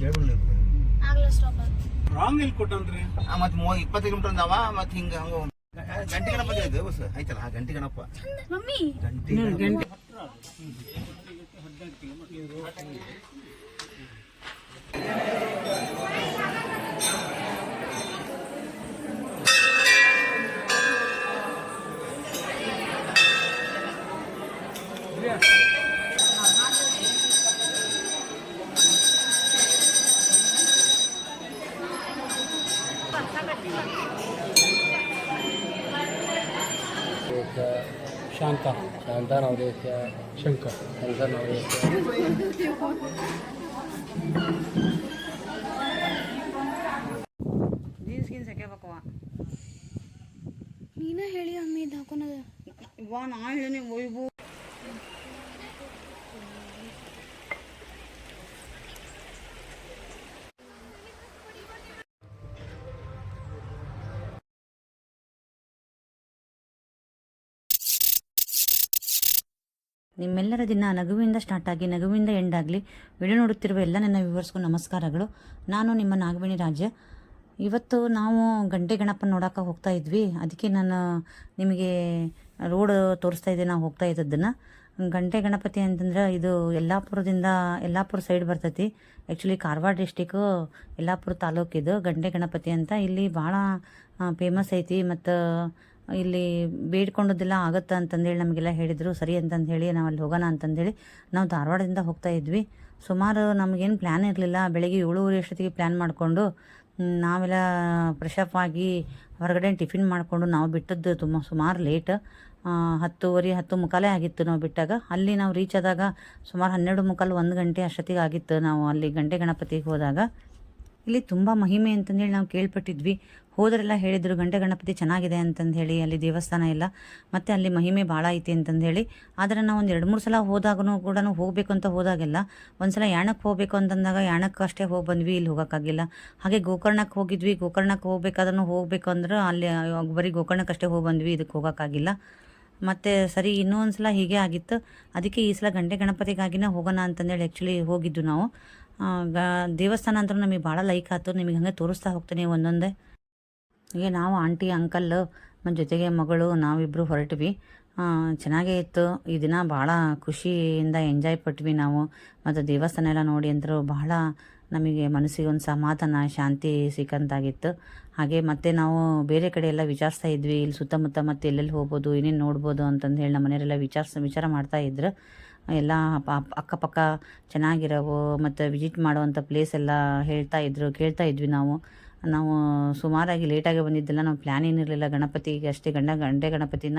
ಕೇಳಬಲ್ಲ ಆಗ್ಲೇ stop wrong ಎಲ್ಲಿ ಕೊಟ್ಟನ್ರಿ ಮತ್ತೆ ಮೂವ ಇಪ್ಪತ್ತು ಕಿಲೋಮೀಟರ್ ಅಂದಾವ ಮತ್ತೆ ಹಿಂಗ ಹಂಗ ಗಂಟೆ ಗಣಪ ಇದೆ ಬಸ್ ಆಯ್ತಲ್ಲ ಆ ಗಂಟೆ ಗಣಪ. ಮಮ್ಮಿ. ಗಂಟೆ. ಶಾಂತ ಶಾಂತ ನವರೇಶ ಶಂಕರ್ ಶಂಕರ್ ನವರೇಶ ಜೀನ್ಸ್ ಗೀನ್ಸ್ ಹಾಕ್ಯಬೇಕವ ನೀನ ಹೇಳಿ ಅಮ್ಮಿ ಇದು ಹಾಕೊನದ ವಾ ನಾ ಹೇಳಿನಿ ಒಯ್ಬು ನಿಮ್ಮೆಲ್ಲರ ದಿನ ನಗುವಿಂದ ಸ್ಟಾರ್ಟ್ ಆಗಿ, ನಗುವಿಂದ ಎಂಡ್ ಆಗಲಿ, ವಿಡಿಯೋ ನೋಡುತ್ತಿರುವ ಎಲ್ಲ ನನ್ನ ವ್ಯೂವರ್ಸ್ಗೂ ನಮಸ್ಕಾರಗಳು. ನಾನು ನಿಮ್ಮ ನಾಗವೇಣಿ ರಾಜ್ಯ ಇವತ್ತು ನಾವು ಗಂಟೆ ಗಣಪನ ನೋಡೋಕೆ ಹೋಗ್ತಾ ಇದ್ವಿ. ಅದಕ್ಕೆ ನಾನು ನಿಮಗೆ ರೋಡ್ ತೋರಿಸ್ತಾ ಇದ್ದೆ, ನಾವು ಹೋಗ್ತಾ ಇದ್ದದ್ದನ್ನು. ಗಂಟೆ ಗಣಪತಿ ಅಂತಂದ್ರೆ ಇದು ಯಲ್ಲಾಪುರದಿಂದ, ಯಲ್ಲಾಪುರ ಸೈಡ್ ಬರ್ತೈತಿ. ಆ್ಯಕ್ಚುಲಿ ಕಾರವಾರ ಡಿಸ್ಟಿಕ್ಕು ಯಲ್ಲಾಪುರ ತಾಲೂಕಿದು ಗಂಟೆ ಗಣಪತಿ ಅಂತ. ಇಲ್ಲಿ ಭಾಳ ಫೇಮಸ್ ಐತಿ. ಮತ್ತು ಇಲ್ಲಿ ಬೇಡ್ಕೊಂಡದ್ದೆಲ್ಲ ಆಗುತ್ತೆ ಅಂತಂದೇಳಿ ನಮಗೆಲ್ಲ ಹೇಳಿದರು. ಸರಿ ಅಂತಂದು ಹೇಳಿ ನಾವು ಅಲ್ಲಿ ಹೋಗೋಣ ಅಂತಂದೇಳಿ ನಾವು ಧಾರವಾಡದಿಂದ ಹೋಗ್ತಾ ಇದ್ವಿ. ಸುಮಾರು ನಮಗೇನು ಪ್ಲ್ಯಾನ್ ಇರಲಿಲ್ಲ. ಬೆಳಗ್ಗೆ ಏಳುವರೆ ಅಷ್ಟೊತ್ತಿಗೆ ಪ್ಲ್ಯಾನ್ ಮಾಡಿಕೊಂಡು ನಾವೆಲ್ಲ ಫ್ರೆಶಪ್ ಆಗಿ ಹೊರಗಡೆ ಟಿಫಿನ್ ಮಾಡಿಕೊಂಡು ನಾವು ಬಿಟ್ಟದ್ದು ತುಂಬ ಸುಮಾರು ಲೇಟ್ ಹತ್ತುವರೆ, ಹತ್ತು ಮುಕ್ಕಾಲೇ ಆಗಿತ್ತು ನಾವು ಬಿಟ್ಟಾಗ. ಅಲ್ಲಿ ನಾವು ರೀಚ್ ಆದಾಗ ಸುಮಾರು ಹನ್ನೆರಡು ಮುಕ್ಕಾಲು ಒಂದು ಗಂಟೆ ಅಷ್ಟೊತ್ತಿಗೆ ಆಗಿತ್ತು ನಾವು ಅಲ್ಲಿ ಗಂಟೆ ಗಣಪತಿಗೆ ಹೋದಾಗ. ಇಲ್ಲಿ ತುಂಬ ಮಹಿಮೆ ಅಂತಂದೇಳಿ ನಾವು ಕೇಳ್ಪಟ್ಟಿದ್ವಿ. ಹೋದರೆಲ್ಲ ಹೇಳಿದರು, ಗಂಟೆ ಗಣಪತಿ ಚೆನ್ನಾಗಿದೆ ಅಂತಂದು ಹೇಳಿ, ಅಲ್ಲಿ ದೇವಸ್ಥಾನ ಇಲ್ಲ, ಮತ್ತು ಅಲ್ಲಿ ಮಹಿಮೆ ಭಾಳ ಐತಿ ಅಂತಂದು ಹೇಳಿ. ಆದರೆ ನಾವು ಒಂದು ಎರಡು ಮೂರು ಸಲ ಹೋದಾಗೂ ಕೂಡ ಹೋಗಬೇಕು ಅಂತ ಹೋದಾಗೆಲ್ಲ ಒಂದು ಸಲ ಯಾಣಕ್ಕೆ ಹೋಗಬೇಕು ಅಂತಂದಾಗ ಯಾಣಕ್ಕೆ ಅಷ್ಟೇ ಹೋಗಿ ಬಂದ್ವಿ, ಇಲ್ಲಿ ಹೋಗೋಕ್ಕಾಗಿಲ್ಲ. ಹಾಗೆ ಗೋಕರ್ಣಕ್ಕೆ ಹೋಗಿದ್ವಿ ಗೋಕರ್ಣಕ್ಕೆ ಹೋಗ್ಬೇಕಾದ್ರೂ ಹೋಗಬೇಕು ಅಂದ್ರೆ ಅಲ್ಲಿ ಬರೀ ಗೋಕರ್ಣಕ್ಕೆ ಅಷ್ಟೇ ಹೋಗಿ ಬಂದ್ವಿ ಇದಕ್ಕೆ ಹೋಗೋಕ್ಕಾಗಿಲ್ಲ. ಮತ್ತು ಸರಿ, ಇನ್ನೂ ಒಂದು ಸಲ ಹೀಗೆ ಆಗಿತ್ತು. ಅದಕ್ಕೆ ಈ ಸಲ ಗಂಟೆ ಗಣಪತಿಗಾಗಿನೇ ಹೋಗೋಣ ಅಂತಂದೇಳಿ ಆ್ಯಕ್ಚುಲಿ ಹೋಗಿದ್ದು ನಾವು. ದೇವಸ್ಥಾನ ಅಂತೂ ನಮಗೆ ಭಾಳ ಲೈಕ್ ಆಯ್ತು ನಿಮಗೆ ಹಂಗೆ ತೋರಿಸ್ತಾ ಹೋಗ್ತೀನಿ ಒಂದೊಂದೇ. ಹೀಗೆ ನಾವು ಆಂಟಿ, ಅಂಕಲ್ ನಮ್ಮ ಜೊತೆಗೆ ಮಗಳು ನಾವಿಬ್ಬರು ಹೊರಟ್ವಿ. ಚೆನ್ನಾಗೇ ಇತ್ತು. ಈ ದಿನ ಭಾಳ ಖುಷಿಯಿಂದ ಎಂಜಾಯ್ ಪಟ್ವಿ ನಾವು. ಮತ್ತು ದೇವಸ್ಥಾನ ಎಲ್ಲ ನೋಡಿ ಅಂದರು ಬಹಳ ನಮಗೆ ಮನಸ್ಸಿಗೆ ಒಂದು ಸಮಾಧಾನ ಶಾಂತಿ ಸಿಕ್ಕಂತಾಗಿತ್ತು. ಹಾಗೆ ಮತ್ತೆ ನಾವು ಬೇರೆ ಕಡೆ ಎಲ್ಲ ವಿಚಾರಿಸ್ತಾ ಇದ್ವಿ. ಇಲ್ಲಿ ಸುತ್ತಮುತ್ತ ಮತ್ತೆ ಎಲ್ಲೆಲ್ಲಿ ಹೋಗ್ಬೋದು, ಏನೇನು ನೋಡ್ಬೋದು ಅಂತಂದು ಹೇಳಿ ನಮ್ಮ ಮನೆಯವರೆಲ್ಲ ವಿಚಾರಿಸ್, ವಿಚಾರ ಮಾಡ್ತಾ ಇದ್ರು. ಎಲ್ಲ ಅಕ್ಕಪಕ್ಕ ಚೆನ್ನಾಗಿರೋವು, ಮತ್ತು ವಿಸಿಟ್ ಮಾಡುವಂಥ ಪ್ಲೇಸ್ ಎಲ್ಲ ಹೇಳ್ತಾ ಇದ್ರು, ಕೇಳ್ತಾ ಇದ್ವಿ ನಾವು. ನಾವು ಸುಮಾರಾಗಿ ಲೇಟಾಗಿ ಬಂದಿದ್ದೆಲ್ಲ ನಾವು ಪ್ಲ್ಯಾನ್ ಏನಿರಲಿಲ್ಲ ಗಣಪತಿಗೆ ಅಷ್ಟೇ ಗಂಡ, ಗಂಡೆ ಗಣಪತಿನ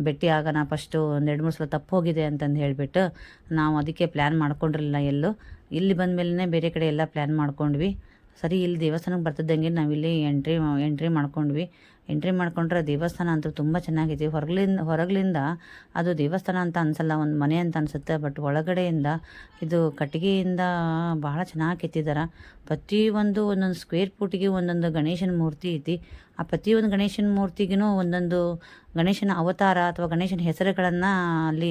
ಭೇಟಿ ಆಗೋಣ ಫಸ್ಟು ಎರಡು ಮೂರು ಸಲ ತಪ್ಪು ಹೋಗಿದೆ ಅಂತಂದು ಹೇಳಿಬಿಟ್ಟು ನಾವು ಅದಕ್ಕೆ ಪ್ಲ್ಯಾನ್ ಮಾಡ್ಕೊಂಡಿರಲಿಲ್ಲ ಎಲ್ಲೂ. ಇಲ್ಲಿ ಬಂದ ಮೇಲೆ ಬೇರೆ ಕಡೆ ಎಲ್ಲ ಪ್ಲ್ಯಾನ್ ಮಾಡ್ಕೊಂಡ್ವಿ. ಸರಿ, ಇಲ್ಲಿ ದೇವಸ್ಥಾನಕ್ಕೆ ಬರ್ತಿದ್ದಂಗೆ ನಾವಿಲ್ಲಿ ಎಂಟ್ರಿ ಎಂಟ್ರಿ ಮಾಡ್ಕೊಂಡ್ವಿ. ಎಂಟ್ರಿ ಮಾಡಿಕೊಂಡ್ರೆ ದೇವಸ್ಥಾನ ಅಂತೂ ತುಂಬ ಚೆನ್ನಾಗಿದೆ. ಹೊರಗ್ಲಿಂದ ಹೊರಗ್ಲಿಂದ ಅದು ದೇವಸ್ಥಾನ ಅಂತ ಅನಿಸಲ್ಲ, ಒಂದು ಮನೆ ಅಂತ ಅನ್ಸುತ್ತೆ ಬಟ್ ಒಳಗಡೆಯಿಂದ ಇದು ಕಟ್ಟಿಗೆಯಿಂದ ಬಹಳ ಚೆನ್ನಾಗಿ ಕೆತ್ತಿದ್ದಾರೆ ಪ್ರತಿಯೊಂದು ಒಂದೊಂದು ಸ್ಕ್ವೇರ್ ಫೂಟಿಗೆ ಒಂದೊಂದು ಗಣೇಶನ ಮೂರ್ತಿ ಐತಿ. ಆ ಪ್ರತಿಯೊಂದು ಗಣೇಶನ ಮೂರ್ತಿಗೂ ಒಂದೊಂದು ಗಣೇಶನ ಅವತಾರ ಅಥವಾ ಗಣೇಶನ ಹೆಸರುಗಳನ್ನು ಅಲ್ಲಿ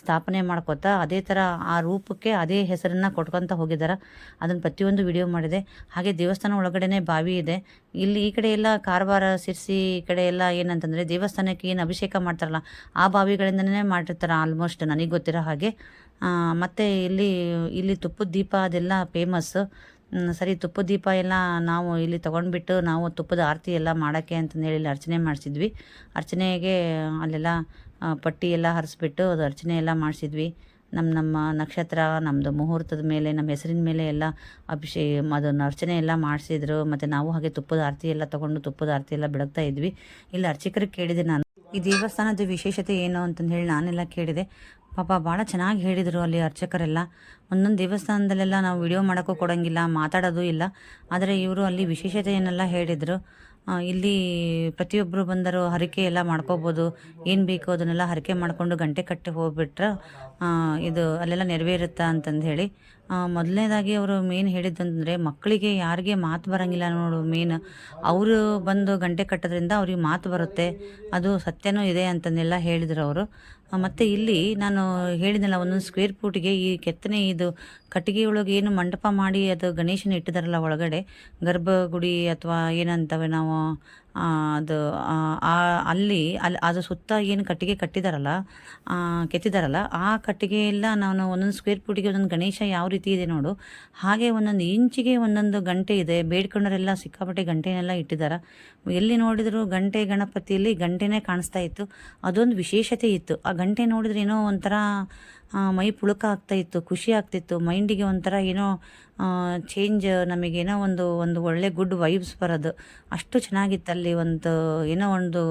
ಸ್ಥಾಪನೆ ಮಾಡ್ಕೊತಾ ಅದೇ ಥರ ಆ ರೂಪಕ್ಕೆ ಅದೇ ಹೆಸರನ್ನು ಕೊಟ್ಕೊತ ಹೋಗಿದ್ದಾರೆ ಅದನ್ನು ಪ್ರತಿಯೊಂದು ವಿಡಿಯೋ ಮಾಡಿದೆ. ಹಾಗೆ ದೇವಸ್ಥಾನ ಒಳಗಡೆನೇ ಬಾವಿ ಇದೆ. ಇಲ್ಲಿ ಈ ಕಡೆ ಎಲ್ಲ ಕಾರವಾರ, ಸಿರ್ಸಿ ಈ ಕಡೆ ಎಲ್ಲ ಏನಂತಂದರೆ ದೇವಸ್ಥಾನಕ್ಕೆ ಏನು ಅಭಿಷೇಕ ಮಾಡ್ತಾರಲ್ಲ, ಆ ಬಾವಿಗಳಿಂದನೇ ಮಾಡಿರ್ತಾರೆ ಆಲ್ಮೋಸ್ಟ್ ನನಗೆ ಗೊತ್ತಿರೋ ಹಾಗೆ. ಮತ್ತು ಇಲ್ಲಿ ಇಲ್ಲಿ ತುಪ್ಪದ ದೀಪ ಅದೆಲ್ಲ ಫೇಮಸ್ ಸರಿ ತುಪ್ಪದ ದೀಪ ಎಲ್ಲ ನಾವು ಇಲ್ಲಿ ತೊಗೊಂಡ್ಬಿಟ್ಟು ನಾವು ತುಪ್ಪದ ಆರತಿ ಎಲ್ಲ ಮಾಡೋಕ್ಕೆ ಅಂತಂದೇಳಿ ಇಲ್ಲಿ ಅರ್ಚನೆ ಮಾಡಿಸಿದ್ವಿ. ಅರ್ಚನೆಗೆ ಅಲ್ಲೆಲ್ಲ ಪಟ್ಟಿ ಎಲ್ಲ ಹರಿಸ್ಬಿಟ್ಟು ಅದು ಅರ್ಚನೆ ಎಲ್ಲ ಮಾಡಿಸಿದ್ವಿ. ನಮ್ಮ ನಮ್ಮ ನಕ್ಷತ್ರ ನಮ್ಮದು ಮುಹೂರ್ತದ ಮೇಲೆ ನಮ್ಮ ಹೆಸರಿನ ಮೇಲೆ ಎಲ್ಲ ಅಭಿಷೇ, ಅದನ್ನು ಅರ್ಚನೆ ಎಲ್ಲ ಮಾಡಿಸಿದ್ರು. ಮತ್ತು ನಾವು ಹಾಗೆ ತುಪ್ಪದ ಆರತಿ ಎಲ್ಲ ತೊಗೊಂಡು ತುಪ್ಪದ ಆರತಿ ಎಲ್ಲ ಬೆಳಗ್ತಾ ಇದ್ವಿ. ಇಲ್ಲಿ ಅರ್ಚಕರಿಗೆ ಕೇಳಿದೆ ನಾನು, ಈ ದೇವಸ್ಥಾನದ ವಿಶೇಷತೆ ಏನು ಅಂತಂದು ಹೇಳಿ ನಾನೆಲ್ಲ ಕೇಳಿದೆ. ಪಾಪ ಭಾಳ ಚೆನ್ನಾಗಿ ಹೇಳಿದರು ಅಲ್ಲಿ ಅರ್ಚಕರೆಲ್ಲ. ಒಂದೊಂದು ದೇವಸ್ಥಾನದಲ್ಲೆಲ್ಲ ನಾವು ವಿಡಿಯೋ ಮಾಡೋಕ್ಕೂ ಕೊಡೋಂಗಿಲ್ಲ, ಮಾತಾಡೋದು ಇಲ್ಲ. ಆದರೆ ಇವರು ಅಲ್ಲಿ ವಿಶೇಷತೆಯನ್ನೆಲ್ಲ ಹೇಳಿದರು. ಇಲ್ಲಿ ಪ್ರತಿಯೊಬ್ಬರು ಬಂದರು ಹರಕೆ ಎಲ್ಲ ಮಾಡ್ಕೋಬೋದು. ಏನು ಬೇಕೋ ಅದನ್ನೆಲ್ಲ ಹರಕೆ ಮಾಡಿಕೊಂಡು ಗಂಟೆ ಕಟ್ಟಿ ಹೋಗ್ಬಿಟ್ರೆ ಇದು ಅಲ್ಲೆಲ್ಲ ನೆರವೇರುತ್ತಾ ಅಂತಂದು ಹೇಳಿ ಮೊದಲನೇದಾಗಿ ಅವರು ಮೇನ್ ಹೇಳಿದ್ದಂದರೆ ಮಕ್ಕಳಿಗೆ ಯಾರಿಗೆ ಮಾತು ಬರೋಂಗಿಲ್ಲ ನೋಡು ಮೇನ್ ಅವರು ಬಂದು ಗಂಟೆ ಕಟ್ಟೋದ್ರಿಂದ ಅವ್ರಿಗೆ ಮಾತು ಬರುತ್ತೆ. ಅದು ಸತ್ಯನೂ ಇದೆ ಅಂತಂದೆಲ್ಲ ಹೇಳಿದರು ಅವರು. ಮತ್ತು ಇಲ್ಲಿ ನಾನು ಹೇಳಿದ್ನಲ್ಲ ಒಂದೊಂದು ಸ್ಕ್ವೇರ್ ಫೂಟಿಗೆ ಈ ಕೆತ್ತನೆ ಇದು ಕಟ್ಟಿಗೆ ಒಳಗೆ ಏನು ಮಂಟಪ ಮಾಡಿ ಅದು ಗಣೇಶನ ಇಟ್ಟಿದಾರಲ್ಲ ಒಳಗಡೆ, ಗರ್ಭಗುಡಿ ಅಥವಾ ಏನಂತವೆ ನಾವು ಅದು ಅಲ್ಲಿ ಅಲ್ಲಿ, ಅದು ಸುತ್ತ ಏನು ಕಟ್ಟಿಗೆ ಕಟ್ಟಿದಾರಲ್ಲ ಕೆತ್ತಿದಾರಲ್ಲ, ಆ ಕಟ್ಟಿಗೆ ಎಲ್ಲ ನಾನು ಒಂದೊಂದು ಸ್ಕ್ವೇರ್ ಫೂಟಿಗೆ ಒಂದೊಂದು ಗಣೇಶ ಯಾವ ರೀತಿ ಇದೆ ನೋಡು. ಹಾಗೆ ಒಂದೊಂದು ಇಂಚಿಗೆ ಒಂದೊಂದು ಗಂಟೆ ಇದೆ. ಬೇಡ್ಕೊಂಡರೆಲ್ಲ ಸಿಕ್ಕಾಪಟ್ಟೆ ಗಂಟೆನೆಲ್ಲ ಇಟ್ಟಿದ್ದಾರೆ ಎಲ್ಲಿ ನೋಡಿದ್ರು ಗಂಟೆ ಗಣಪತಿಯಲ್ಲಿ ಗಂಟೆನೇ ಕಾಣಿಸ್ತಾ ಇತ್ತು. ಅದೊಂದು ವಿಶೇಷತೆ ಇತ್ತು. ಆ ಗಂಟೆ ನೋಡಿದ್ರೆ ಏನೋ ಒಂಥರ ಮೈ ಪುಳುಕ ಆಗ್ತಾಯಿತ್ತು ಖುಷಿ ಆಗ್ತಿತ್ತು. ಮೈಂಡಿಗೆ ಒಂಥರ ಏನೋ ಚೇಂಜ್ ನಮಗೇನೋ ಒಂದು ಒಂದು ಒಳ್ಳೆ ಗುಡ್ ವೈಬ್ಸ್ ಬರೋದು. ಅಷ್ಟು ಚೆನ್ನಾಗಿತ್ತು ಅಲ್ಲಿ ಒಂದು, ಏನೋ ಒಂದು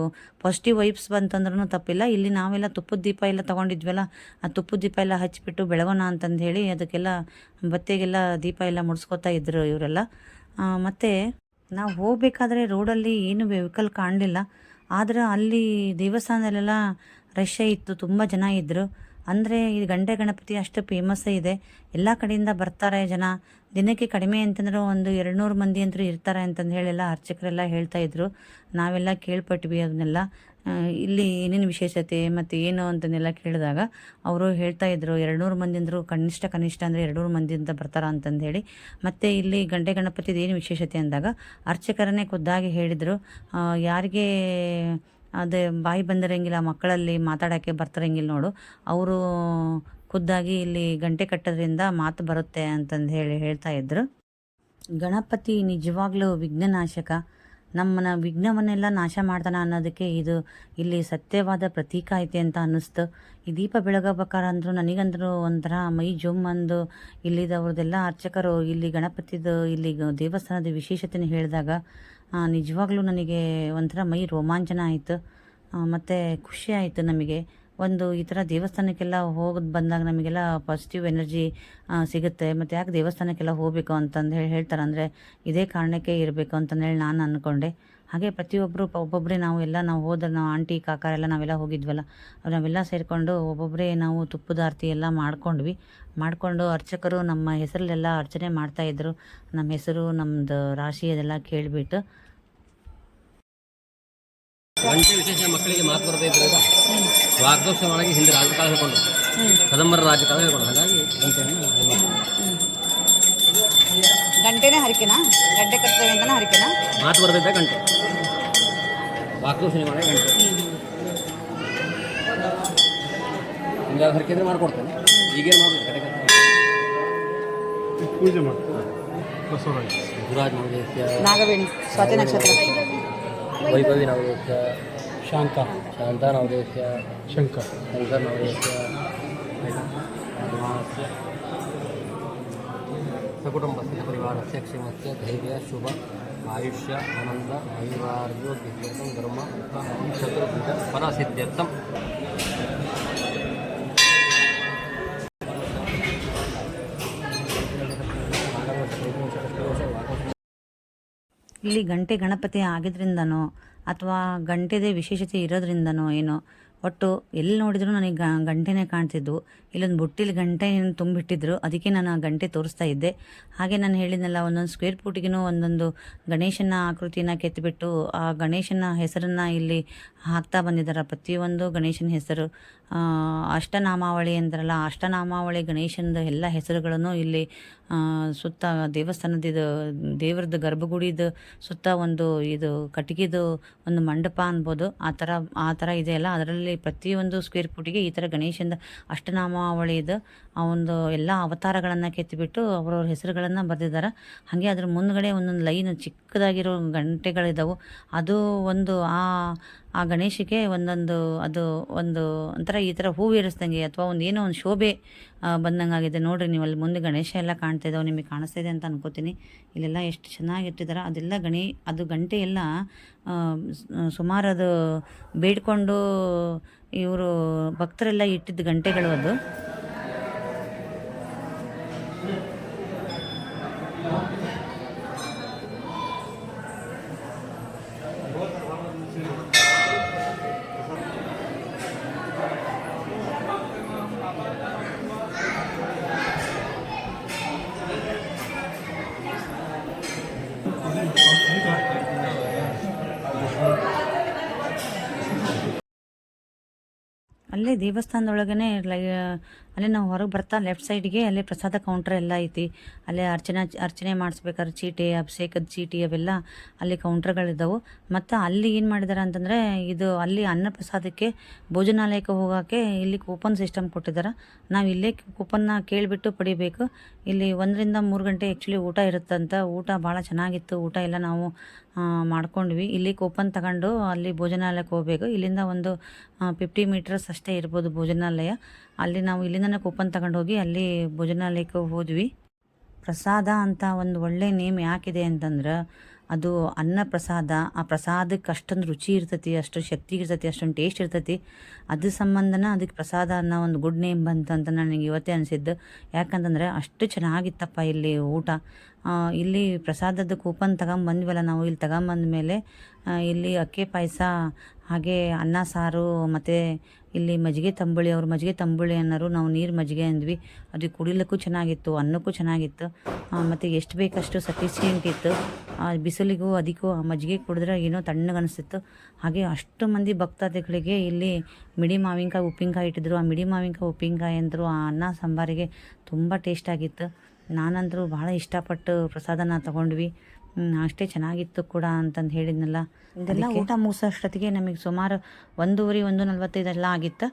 ಪಾಸಿಟಿವ್ ವೈಬ್ಸ್ ಬಂತಂದ್ರೂ ತಪ್ಪಿಲ್ಲ. ಇಲ್ಲಿ ನಾವೆಲ್ಲ ತುಪ್ಪದ ದೀಪ ಎಲ್ಲ ತೊಗೊಂಡಿದ್ವಲ್ಲ, ಆ ತುಪ್ಪದ ದೀಪ ಎಲ್ಲ ಹಚ್ಚಿಬಿಟ್ಟು ಬೆಳಗೋಣ ಅಂತಂದು ಹೇಳಿ ಅದಕ್ಕೆಲ್ಲ ಬತ್ತೆಗೆಲ್ಲ ದೀಪ ಎಲ್ಲ ಮುಡ್ಸ್ಕೊತಾ ಇದ್ದರು ಇವರೆಲ್ಲ. ಮತ್ತು ನಾವು ಹೋಗಬೇಕಾದ್ರೆ ರೋಡಲ್ಲಿ ಏನು ವೆಹಿಕಲ್ ಕಾಣಲಿಲ್ಲ. ಆದ್ರೆ ಅಲ್ಲಿ ದೇವಸ್ಥಾನದಲ್ಲೆಲ್ಲ ರಶ್ ಇತ್ತು, ತುಂಬ ಜನ ಇದ್ದರು ಅಂದರೆ ಈ ಗಂಟೆ ಗಣಪತಿ ಅಷ್ಟು ಫೇಮಸ್ಸೇ ಇದೆ. ಎಲ್ಲ ಕಡೆಯಿಂದ ಬರ್ತಾರೆ ಜನ. ದಿನಕ್ಕೆ ಕಡಿಮೆ ಅಂತಂದ್ರೆ ಒಂದು ಎರಡು ನೂರು ಮಂದಿ ಅಂತೂ ಇರ್ತಾರೆ ಅಂತಂದು ಎಲ್ಲ ಅರ್ಚಕರೆಲ್ಲ ಹೇಳ್ತಾ ಇದ್ರು. ನಾವೆಲ್ಲ ಕೇಳ್ಪಟ್ವಿ ಅದನ್ನೆಲ್ಲ ಇಲ್ಲಿ ಏನೇನು ವಿಶೇಷತೆ ಮತ್ತು ಏನು ಅಂತನೆಲ್ಲ ಕೇಳಿದಾಗ ಅವರು ಹೇಳ್ತಾ ಇದ್ರು ಎರಡು ನೂರು ಮಂದಿ ಅಂದರು ಕನಿಷ್ಠ ಕನಿಷ್ಠ ಅಂದರೆ ಎರಡು ನೂರು ಮಂದಿ ಅಂತ ಬರ್ತಾರ ಅಂತಂದು ಹೇಳಿ. ಮತ್ತು ಇಲ್ಲಿ ಗಂಟೆ ಗಣಪತಿದು ಏನು ವಿಶೇಷತೆ ಅಂದಾಗ ಅರ್ಚಕರನ್ನೇ ಖುದ್ದಾಗಿ ಹೇಳಿದರು. ಯಾರಿಗೆ ಅದೇ ಬಾಯಿ ಬಂದಿರಂಗಿಲ್ಲ, ಮಕ್ಕಳಲ್ಲಿ ಮಾತಾಡೋಕ್ಕೆ ಬರ್ತಿರಂಗಿಲ್ಲ ನೋಡು. ಅವರು ಖುದ್ದಾಗಿ ಇಲ್ಲಿ ಗಂಟೆ ಕಟ್ಟೋದ್ರಿಂದ ಮಾತು ಬರುತ್ತೆ ಅಂತಂದು ಹೇಳಿ ಹೇಳ್ತಾ ಇದ್ರು. ಗಣಪತಿ ನಿಜವಾಗ್ಲೂ ವಿಘ್ನನಾಶಕ. ನಮ್ಮನ್ನ ವಿಘ್ನವನ್ನೆಲ್ಲ ನಾಶ ಮಾಡ್ತಾನೆ ಅನ್ನೋದಕ್ಕೆ ಇದು ಇಲ್ಲಿ ಸತ್ಯವಾದ ಪ್ರತೀಕ ಐತೆ ಅಂತ ಅನ್ನಿಸ್ತು. ಈ ದೀಪ ಬೆಳಗಬೇಕಾರಂದ್ರೂ ನನಗಂದ್ರೂ ಒಂಥರ ಮೈ ಜುಮ್ ಅಂದು ಇಲ್ಲಿದವ್ರದ್ದೆಲ್ಲ ಅರ್ಚಕರು, ಇಲ್ಲಿ ಗಣಪತಿದು, ಇಲ್ಲಿ ದೇವಸ್ಥಾನದ ವಿಶೇಷತೆನ ಹೇಳಿದಾಗ ನಿಜವಾಗ್ಲೂ ನನಗೆ ಒಂಥರ ಮೈ ರೋಮಾಂಚನ ಆಯಿತು. ಮತ್ತು ಖುಷಿ ಆಯಿತು ನಮಗೆ. ಒಂದು ಈ ಥರ ದೇವಸ್ಥಾನಕ್ಕೆಲ್ಲ ಹೋಗೋದು ಬಂದಾಗ ನಮಗೆಲ್ಲ ಪಾಸಿಟಿವ್ ಎನರ್ಜಿ ಸಿಗುತ್ತೆ. ಮತ್ತು ಯಾಕೆ ದೇವಸ್ಥಾನಕ್ಕೆಲ್ಲ ಹೋಗಬೇಕು ಅಂತಂದು ಹೇಳಿ ಹೇಳ್ತಾರೆ ಅಂದರೆ ಇದೇ ಕಾರಣಕ್ಕೆ ಇರಬೇಕು ಅಂತಂದೇಳಿ ನಾನು ಅಂದ್ಕೊಂಡೆ ಹಾಗೆ ಪ್ರತಿಯೊಬ್ಬರು ಒಬ್ಬೊಬ್ಬರೇ ನಾವು ಎಲ್ಲ ನಾವು ಹೋದ್ರೆ ನಾವು ಆಂಟಿ ಕಾಕ ಎಲ್ಲ ನಾವೆಲ್ಲ ಹೋಗಿದ್ವಲ್ಲ ಅವ್ರು ನಾವೆಲ್ಲ ಸೇರಿಕೊಂಡು ಒಬ್ಬೊಬ್ಬರೇ ನಾವು ತುಪ್ಪದ ಆರತಿ ಎಲ್ಲ ಮಾಡ್ಕೊಂಡ್ವಿ. ಮಾಡಿಕೊಂಡು ಅರ್ಚಕರು ನಮ್ಮ ಹೆಸರಲ್ಲೆಲ್ಲ ಅರ್ಚನೆ ಮಾಡ್ತಾಯಿದ್ರು ನಮ್ಮ ಹೆಸರು ನಮ್ಮದು ರಾಶಿ ಅದೆಲ್ಲ ಕೇಳಿಬಿಟ್ಟು. ಗಂಟೆ ವಿಶೇಷ ಮಕ್ಕಳಿಗೆ ಮಾತು ಬರದೇ ಇದ್ದಾಗ ವಾಗ್ದೋಷ ಒಳಗೆ ಹಿಂದೆ ರಾಜಕಾಲ ಹೇಳ್ಕೊಂಡು ಕದಂಬರ ರಾಜಕಾಲ ಹೇಳ್ಕೊಂಡು ಹಾಗಾಗಿ ಗಂಟೆಯನ್ನು. ಗಂಟೆನೇ ಹರಿಕೆನಾ? ಗಂಟೆ ಕಟ್ತೇವೆ ಅಂತಲೇ ಹರಿಕೆನಾ? ಮಾತು ಬರ್ತೈತೆ ಗಂಟೆ. ವಾಗ್ದೋಷ ಸಿನಿಮಾ ಗಂಟೆ. ಹಿಂಗಾಗಿ ಹರಕೆ ಮಾಡ್ಕೊಡ್ತೇನೆ. ಈಗೇನು ಮಾಡ್ಬೇಕು? ಕಡೆ ಪೂಜೆ ಮಾಡ್ತಾರೆ ಬಸವರಾಜ್. ಗುರುರಾಜ್ ನವದೇಶ ನಾಗವೇಣಿ ಸ್ವಾತಿ ನಕ್ಷತ್ರ. ವೈಭವಿ ನವದೇಶ ಶಾಂತ. ಶಾಂತ ನವದೇಶ ಶಂಕರ್. ಶಂಕರ್ ನವದೇಶ ಸಕುಟುಂಬಸ್ಯ ಪರಿವಾರ ಕ್ಷೇಮಕ್ಕೆ ಧೈರ್ಯ, ಶುಭ, ಆಯುಷ್ಯ, ಆನಂದ ಐವಾರ್ಯೋಗ್ಯಂ ಧರ್ಮ ಚತುರ್ಭುಜ ಫಲಸಿದ್ಧ್ಯರ್ಥಂ ಇಲ್ಲಿ ಗಂಟೆ ಗಣಪತಿ ಆಗಿದ್ರಿಂದನೋ ಅಥವಾ ಗಂಟೆದೇ ವಿಶೇಷತೆ ಇರೋದ್ರಿಂದನೋ ಏನೋ ಒಟ್ಟು ಎಲ್ಲಿ ನೋಡಿದ್ರು ನನಗೆ ಗಂಟೆನೇ ಕಾಣ್ತಿದ್ವು. ಇಲ್ಲೊಂದು ಬುಟ್ಟಿಲಿ ಗಂಟೆ ತುಂಬಿಟ್ಟಿದ್ರು. ಅದಕ್ಕೆ ನಾನು ಆ ಗಂಟೆ ತೋರಿಸ್ತಾ ಇದ್ದೆ. ಹಾಗೆ ನಾನು ಹೇಳಿದ್ನಲ್ಲ, ಒಂದೊಂದು ಸ್ಕ್ವೇರ್ ಫೂಟಿಗೂ ಒಂದೊಂದು ಗಣೇಶನ ಆಕೃತಿನ ಕೆತ್ತಿಬಿಟ್ಟು, ಆ ಗಣೇಶನ ಹೆಸರನ್ನು ಇಲ್ಲಿ ಹಾಕ್ತಾ ಬಂದಿದ್ದಾರೆ. ಪ್ರತಿಯೊಂದು ಗಣೇಶನ ಹೆಸರು ಅಷ್ಟನಾಮಾವಳಿ ಅಂತಾರಲ್ಲ, ಅಷ್ಟನಾಮಾವಳಿ ಗಣೇಶನದ ಎಲ್ಲ ಹೆಸರುಗಳನ್ನು ಇಲ್ಲಿ ಸುತ್ತ ದೇವಸ್ಥಾನದ ಇದು, ದೇವ್ರದ್ದು ಗರ್ಭಗುಡಿದು ಸುತ್ತ ಒಂದು ಇದು ಕಟ್ಟಿಗೆದು ಒಂದು ಮಂಟಪ ಅನ್ಬೋದು. ಆ ಥರ ಆ ಥರ ಇದೆಯಲ್ಲ ಅದರಲ್ಲಿ ಪ್ರತಿಯೊಂದು ಸ್ಕ್ವೇರ್ ಫುಟಿಗೆ ಈ ಥರ ಗಣೇಶನ ಅಷ್ಟನಾಮಾವಳಿದ ಆ ಒಂದು ಎಲ್ಲ ಅವತಾರಗಳನ್ನು ಕೆತ್ತಿಬಿಟ್ಟು ಅವರವ್ರ ಹೆಸರುಗಳನ್ನು ಬರೆದಿದ್ದಾರೆ. ಹಾಗೆ ಅದ್ರ ಮುಂದ್ಗಡೆ ಒಂದೊಂದು ಲೈನ್ ಚಿಕ್ಕದಾಗಿರೋ ಗಂಟೆಗಳಿದ್ದಾವೆ ಅದು ಒಂದು ಆ ಆ ಗಣೇಶಕ್ಕೆ ಒಂದೊಂದು, ಅದು ಒಂದು ಒಂಥರ ಈ ಥರ ಹೂವು ಇರಿಸ್ದಂಗೆ ಅಥವಾ ಒಂದು ಏನೋ ಒಂದು ಶೋಭೆ ಬಂದಂಗೆ ಆಗಿದೆ. ನೋಡಿರಿ, ನೀವು ಅಲ್ಲಿ ಮುಂದೆ ಗಣೇಶ ಎಲ್ಲ ಕಾಣ್ತಾ ಇದ್ದಾವೆ, ನಿಮಗೆ ಕಾಣಿಸ್ತಾ ಇದೆ ಅಂತ ಅನ್ಕೋತೀನಿ. ಇಲ್ಲೆಲ್ಲ ಎಷ್ಟು ಚೆನ್ನಾಗಿ ಇಟ್ಟಿದ್ದಾರೆ ಅದೆಲ್ಲ ಗಣಿ, ಅದು ಗಂಟೆ ಎಲ್ಲ ಸುಮಾರು ಅದು ಬೇಡ್ಕೊಂಡು ಇವರು ಭಕ್ತರೆಲ್ಲ ಇಟ್ಟಿದ್ದ ಗಂಟೆಗಳು ಅದು. ಅಲ್ಲೇ ದೇವಸ್ಥಾನದೊಳಗೇ ಲೈ ಅಲ್ಲೇ ನಾವು ಹೊರಗೆ ಬರ್ತಾ ಲೆಫ್ಟ್ ಸೈಡ್ಗೆ ಅಲ್ಲೇ ಪ್ರಸಾದ ಕೌಂಟ್ರ್ ಎಲ್ಲ ಐತಿ. ಅಲ್ಲೇ ಅರ್ಚನೆ ಅರ್ಚನೆ ಮಾಡಿಸ್ಬೇಕಾದ್ರೆ ಚೀಟಿ, ಅಭಿಷೇಕದ ಚೀಟಿ ಅವೆಲ್ಲ ಅಲ್ಲಿ ಕೌಂಟ್ರ್ಗಳಿದ್ದಾವೆ ಮತ್ತು ಅಲ್ಲಿ ಏನು ಮಾಡಿದ್ದಾರೆ ಅಂತಂದರೆ ಇದು ಅಲ್ಲಿ ಅನ್ನ ಪ್ರಸಾದಕ್ಕೆ ಭೋಜನಾಲಯಕ್ಕೆ ಹೋಗೋಕ್ಕೆ ಇಲ್ಲಿ ಕೂಪನ್ ಸಿಸ್ಟಮ್ ಕೊಟ್ಟಿದ್ದಾರೆ ನಾವು ಇಲ್ಲೇ ಕೂಪನ್ನ ಕೇಳಿಬಿಟ್ಟು ಪಡಿಬೇಕು. ಇಲ್ಲಿ ಒಂದರಿಂದ ಮೂರು ಗಂಟೆ ಆ್ಯಕ್ಚುಲಿ ಊಟ ಇರುತ್ತಂತ, ಊಟ ಭಾಳ ಚೆನ್ನಾಗಿತ್ತು. ಊಟ ಎಲ್ಲ ನಾವು ಮಾಡ್ಕೊಂಡ್ವಿ. ಇಲ್ಲಿ ಕೂಪನ್ ತಗೊಂಡು ಅಲ್ಲಿ ಭೋಜನಾಲಯಕ್ಕೆ ಹೋಗಬೇಕು. ಇಲ್ಲಿಂದ ಒಂದು ಫಿಫ್ಟಿ ಮೀಟರ್ಸ್ ಅಷ್ಟೇ ಇರ್ಬೋದು ಭೋಜನಾಲಯ. ಅಲ್ಲಿ ನಾವು ಇಲ್ಲಿಂದನೇ ಕೂಪನ್ ತಗೊಂಡು ಹೋಗಿ ಅಲ್ಲಿ ಭೋಜನಾಲಯಕ್ಕೆ ಹೋದ್ವಿ. ಪ್ರಸಾದ ಅಂತ ಒಂದು ಒಳ್ಳೆ ನೇಮ್ ಯಾಕಿದೆ ಅಂತಂದ್ರೆ ಅದು ಅನ್ನ ಪ್ರಸಾದ, ಆ ಪ್ರಸಾದಕ್ಕೆ ಅಷ್ಟೊಂದು ರುಚಿ ಇರ್ತೈತಿ, ಅಷ್ಟೊಂದು ಶಕ್ತಿ ಇರ್ತೈತಿ, ಅಷ್ಟೊಂದು ಟೇಸ್ಟ್ ಇರ್ತೈತಿ. ಅದ್ರ ಸಂಬಂಧನ ಅದಕ್ಕೆ ಪ್ರಸಾದ ಅನ್ನೋ ಒಂದು ಗುಡ್ ನೇಮ್ ಬಂತು ಅಂತ ನನಗೆ ಇವತ್ತೇ ಅನಿಸಿದ್ದು. ಯಾಕಂತಂದರೆ ಅಷ್ಟು ಚೆನ್ನಾಗಿತ್ತಪ್ಪ ಇಲ್ಲಿ ಊಟ. ಇಲ್ಲಿ ಪ್ರಸಾದದ ಕೂಪನ್ ತಗೊಂಬಂದ್ವಲ್ಲ ನಾವು, ಇಲ್ಲಿ ತಗೊಂಬಂದ ಮೇಲೆ ಇಲ್ಲಿ ಅಕ್ಕಿ ಪಾಯಸ ಹಾಗೆ ಅನ್ನ, ಸಾರು, ಮತ್ತು ಇಲ್ಲಿ ಮಜ್ಜಿಗೆ ತಂಬುಳಿ, ಅವ್ರು ಮಜ್ಜಿಗೆ ತಂಬುಳಿ ಅನ್ನೋರು ನಾವು ನೀರು ಮಜ್ಜಿಗೆ ಅಂದ್ವಿ. ಅದು ಕುಡಿಲಿಕ್ಕೂ ಚೆನ್ನಾಗಿತ್ತು, ಅನ್ನಕ್ಕೂ ಚೆನ್ನಾಗಿತ್ತು. ಮತ್ತು ಎಷ್ಟು ಬೇಕಷ್ಟು ಸಫಿಷಿಯೆಂಟ್ ಇತ್ತು. ಬಿಸಿಲಿಗೂ ಅದಕ್ಕೂ ಆ ಮಜ್ಜಿಗೆ ಕುಡಿದ್ರೆ ಏನೋ ತಣ್ಣಗೆ ಅನಿಸ್ತಿತ್ತು. ಹಾಗೆ ಅಷ್ಟು ಮಂದಿ ಭಕ್ತಾದಿಗಳಿಗೆ ಇಲ್ಲಿ ಮಿಡಿ ಮಾವಿನಕಾಯಿ ಉಪ್ಪಿನಕಾಯಿ ಇಟ್ಟಿದ್ರು. ಆ ಮಿಡಿ ಮಾವಿನಕಾಯಿ ಉಪ್ಪಿನಕಾಯಿ ಅಂದರು ಆ ಅನ್ನ, ಸಾಂಬಾರಿಗೆ ತುಂಬ ಟೇಸ್ಟ್ ಆಗಿತ್ತು. ನಾನಂತರೂ ಭಾಳ ಇಷ್ಟಪಟ್ಟು ಪ್ರಸಾದನ ತಗೊಂಡ್ವಿ. ಅಷ್ಟೇ ಚೆನ್ನಾಗಿತ್ತು ಕೂಡ ಅಂತಂದು ಹೇಳಿದ್ನಲ್ಲ. ಇದೆಲ್ಲ ಊಟ ಮುಗಿಸೋಷ್ಟೊತ್ತಿಗೆ ನಮಗೆ ಸುಮಾರು ಒಂದೂವರೆ ಒಂದು ನಲ್ವತ್ತೈದೆಲ್ಲ ಆಗಿತ್ತು.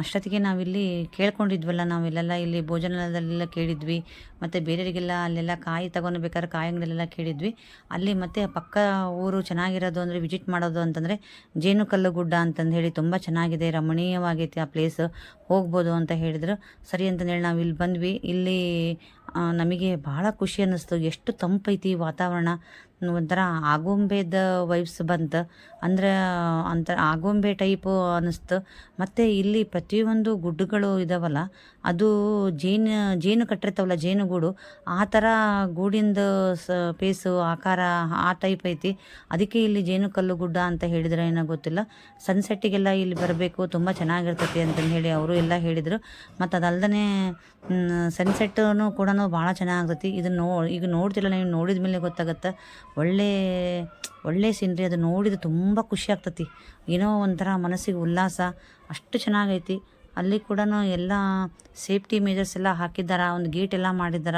ಅಷ್ಟೊತ್ತಿಗೆ ನಾವಿಲ್ಲಿ ಕೇಳ್ಕೊಂಡಿದ್ವಲ್ಲ ನಾವಿಲ್ಲೆಲ್ಲ ಇಲ್ಲಿ ಭೋಜನದಲ್ಲೆಲ್ಲ ಕೇಳಿದ್ವಿ ಮತ್ತು ಬೇರೆಯವರಿಗೆಲ್ಲ ಅಲ್ಲೆಲ್ಲ ಕಾಯಿ ತಗೊಳ್ಬೇಕಾದ್ರೆ ಕಾಯಿ ಅಂಗಡಿಯಲ್ಲೆಲ್ಲ ಕೇಳಿದ್ವಿ. ಅಲ್ಲಿ ಮತ್ತು ಪಕ್ಕ ಊರು ಚೆನ್ನಾಗಿರೋದು ಅಂದರೆ ವಿಸಿಟ್ ಮಾಡೋದು ಅಂತಂದರೆ ಜೇನುಕಲ್ಲು ಗುಡ್ಡ ಅಂತಂದು ಹೇಳಿ ತುಂಬ ಚೆನ್ನಾಗಿದೆ ರಮಣೀಯವಾಗೈತಿ ಆ ಪ್ಲೇಸ್ ಹೋಗ್ಬೋದು ಅಂತ ಹೇಳಿದ್ರು. ಸರಿ ಅಂತಂದೇಳಿ ನಾವು ಇಲ್ಲಿ ಬಂದ್ವಿ. ಇಲ್ಲಿ ನಮಗೆ ಭಾಳ ಖುಷಿ ಅನ್ನಿಸ್ತು. ಎಷ್ಟು ತಂಪೈತಿ ವಾತಾವರಣ. ಒಂಥರ ಆಗುಂಬೆದ ವೈಬ್ಸ್ ಬಂತು. ಅಂದ್ರೆ, ಅಂತ ಆಗುಂಬೆ ಟೈಪು ಅನ್ನಿಸ್ತು ಮತ್ತು ಇಲ್ಲಿ ಪ್ರತಿಯೊಂದು ಗುಡ್ಡಗಳು ಇದಾವಲ್ಲ, ಅದು ಜೇನು ಜೇನು ಕಟ್ಟಿರ್ತಾವಲ್ಲ ಜೇನುಗೂಡು, ಆ ಥರ ಗೂಡಿಂದ ಸ ಪೇಸು ಆಕಾರ, ಆ ಟೈಪ್ ಐತಿ. ಅದಕ್ಕೆ ಇಲ್ಲಿ ಜೇನು ಕಲ್ಲು ಗುಡ್ಡ ಅಂತ ಹೇಳಿದ್ರೆ ಏನೋ ಗೊತ್ತಿಲ್ಲ. ಸನ್ಸೆಟ್ಟಿಗೆಲ್ಲ ಇಲ್ಲಿ ಬರಬೇಕು, ತುಂಬ ಚೆನ್ನಾಗಿರ್ತೈತಿ ಅಂತಂದು ಹೇಳಿ ಅವರು ಎಲ್ಲ ಹೇಳಿದರು. ಮತ್ತು ಅದಲ್ದೇ ಸನ್ಸೆಟ್ಟೂ ಕೂಡ ಭಾಳ ಚೆನ್ನಾಗಿರ್ತೈತಿ ಇದನ್ನು ನೋ, ಈಗ ನೋಡ್ತಿಲ್ಲ, ನೀವು ನೋಡಿದ ಮೇಲೆ ಗೊತ್ತಾಗತ್ತೆ. ಒಳ್ಳೆ ಒಳ್ಳೆ ಸೀನ್ರಿ, ಅದು ನೋಡಿದ್ರೆ ತುಂಬ ಖುಷಿ ಆಗ್ತತಿ. ಏನೋ ಒಂಥರ ಮನಸ್ಸಿಗೆ ಉಲ್ಲಾಸ, ಅಷ್ಟು ಚೆನ್ನಾಗೈತಿ. ಅಲ್ಲಿ ಕೂಡ ಎಲ್ಲ ಸೇಫ್ಟಿ ಮೇಜರ್ಸ್ ಎಲ್ಲ ಹಾಕಿದ್ದಾರ, ಒಂದು ಗೇಟ್ ಎಲ್ಲ ಮಾಡಿದ್ದಾರ.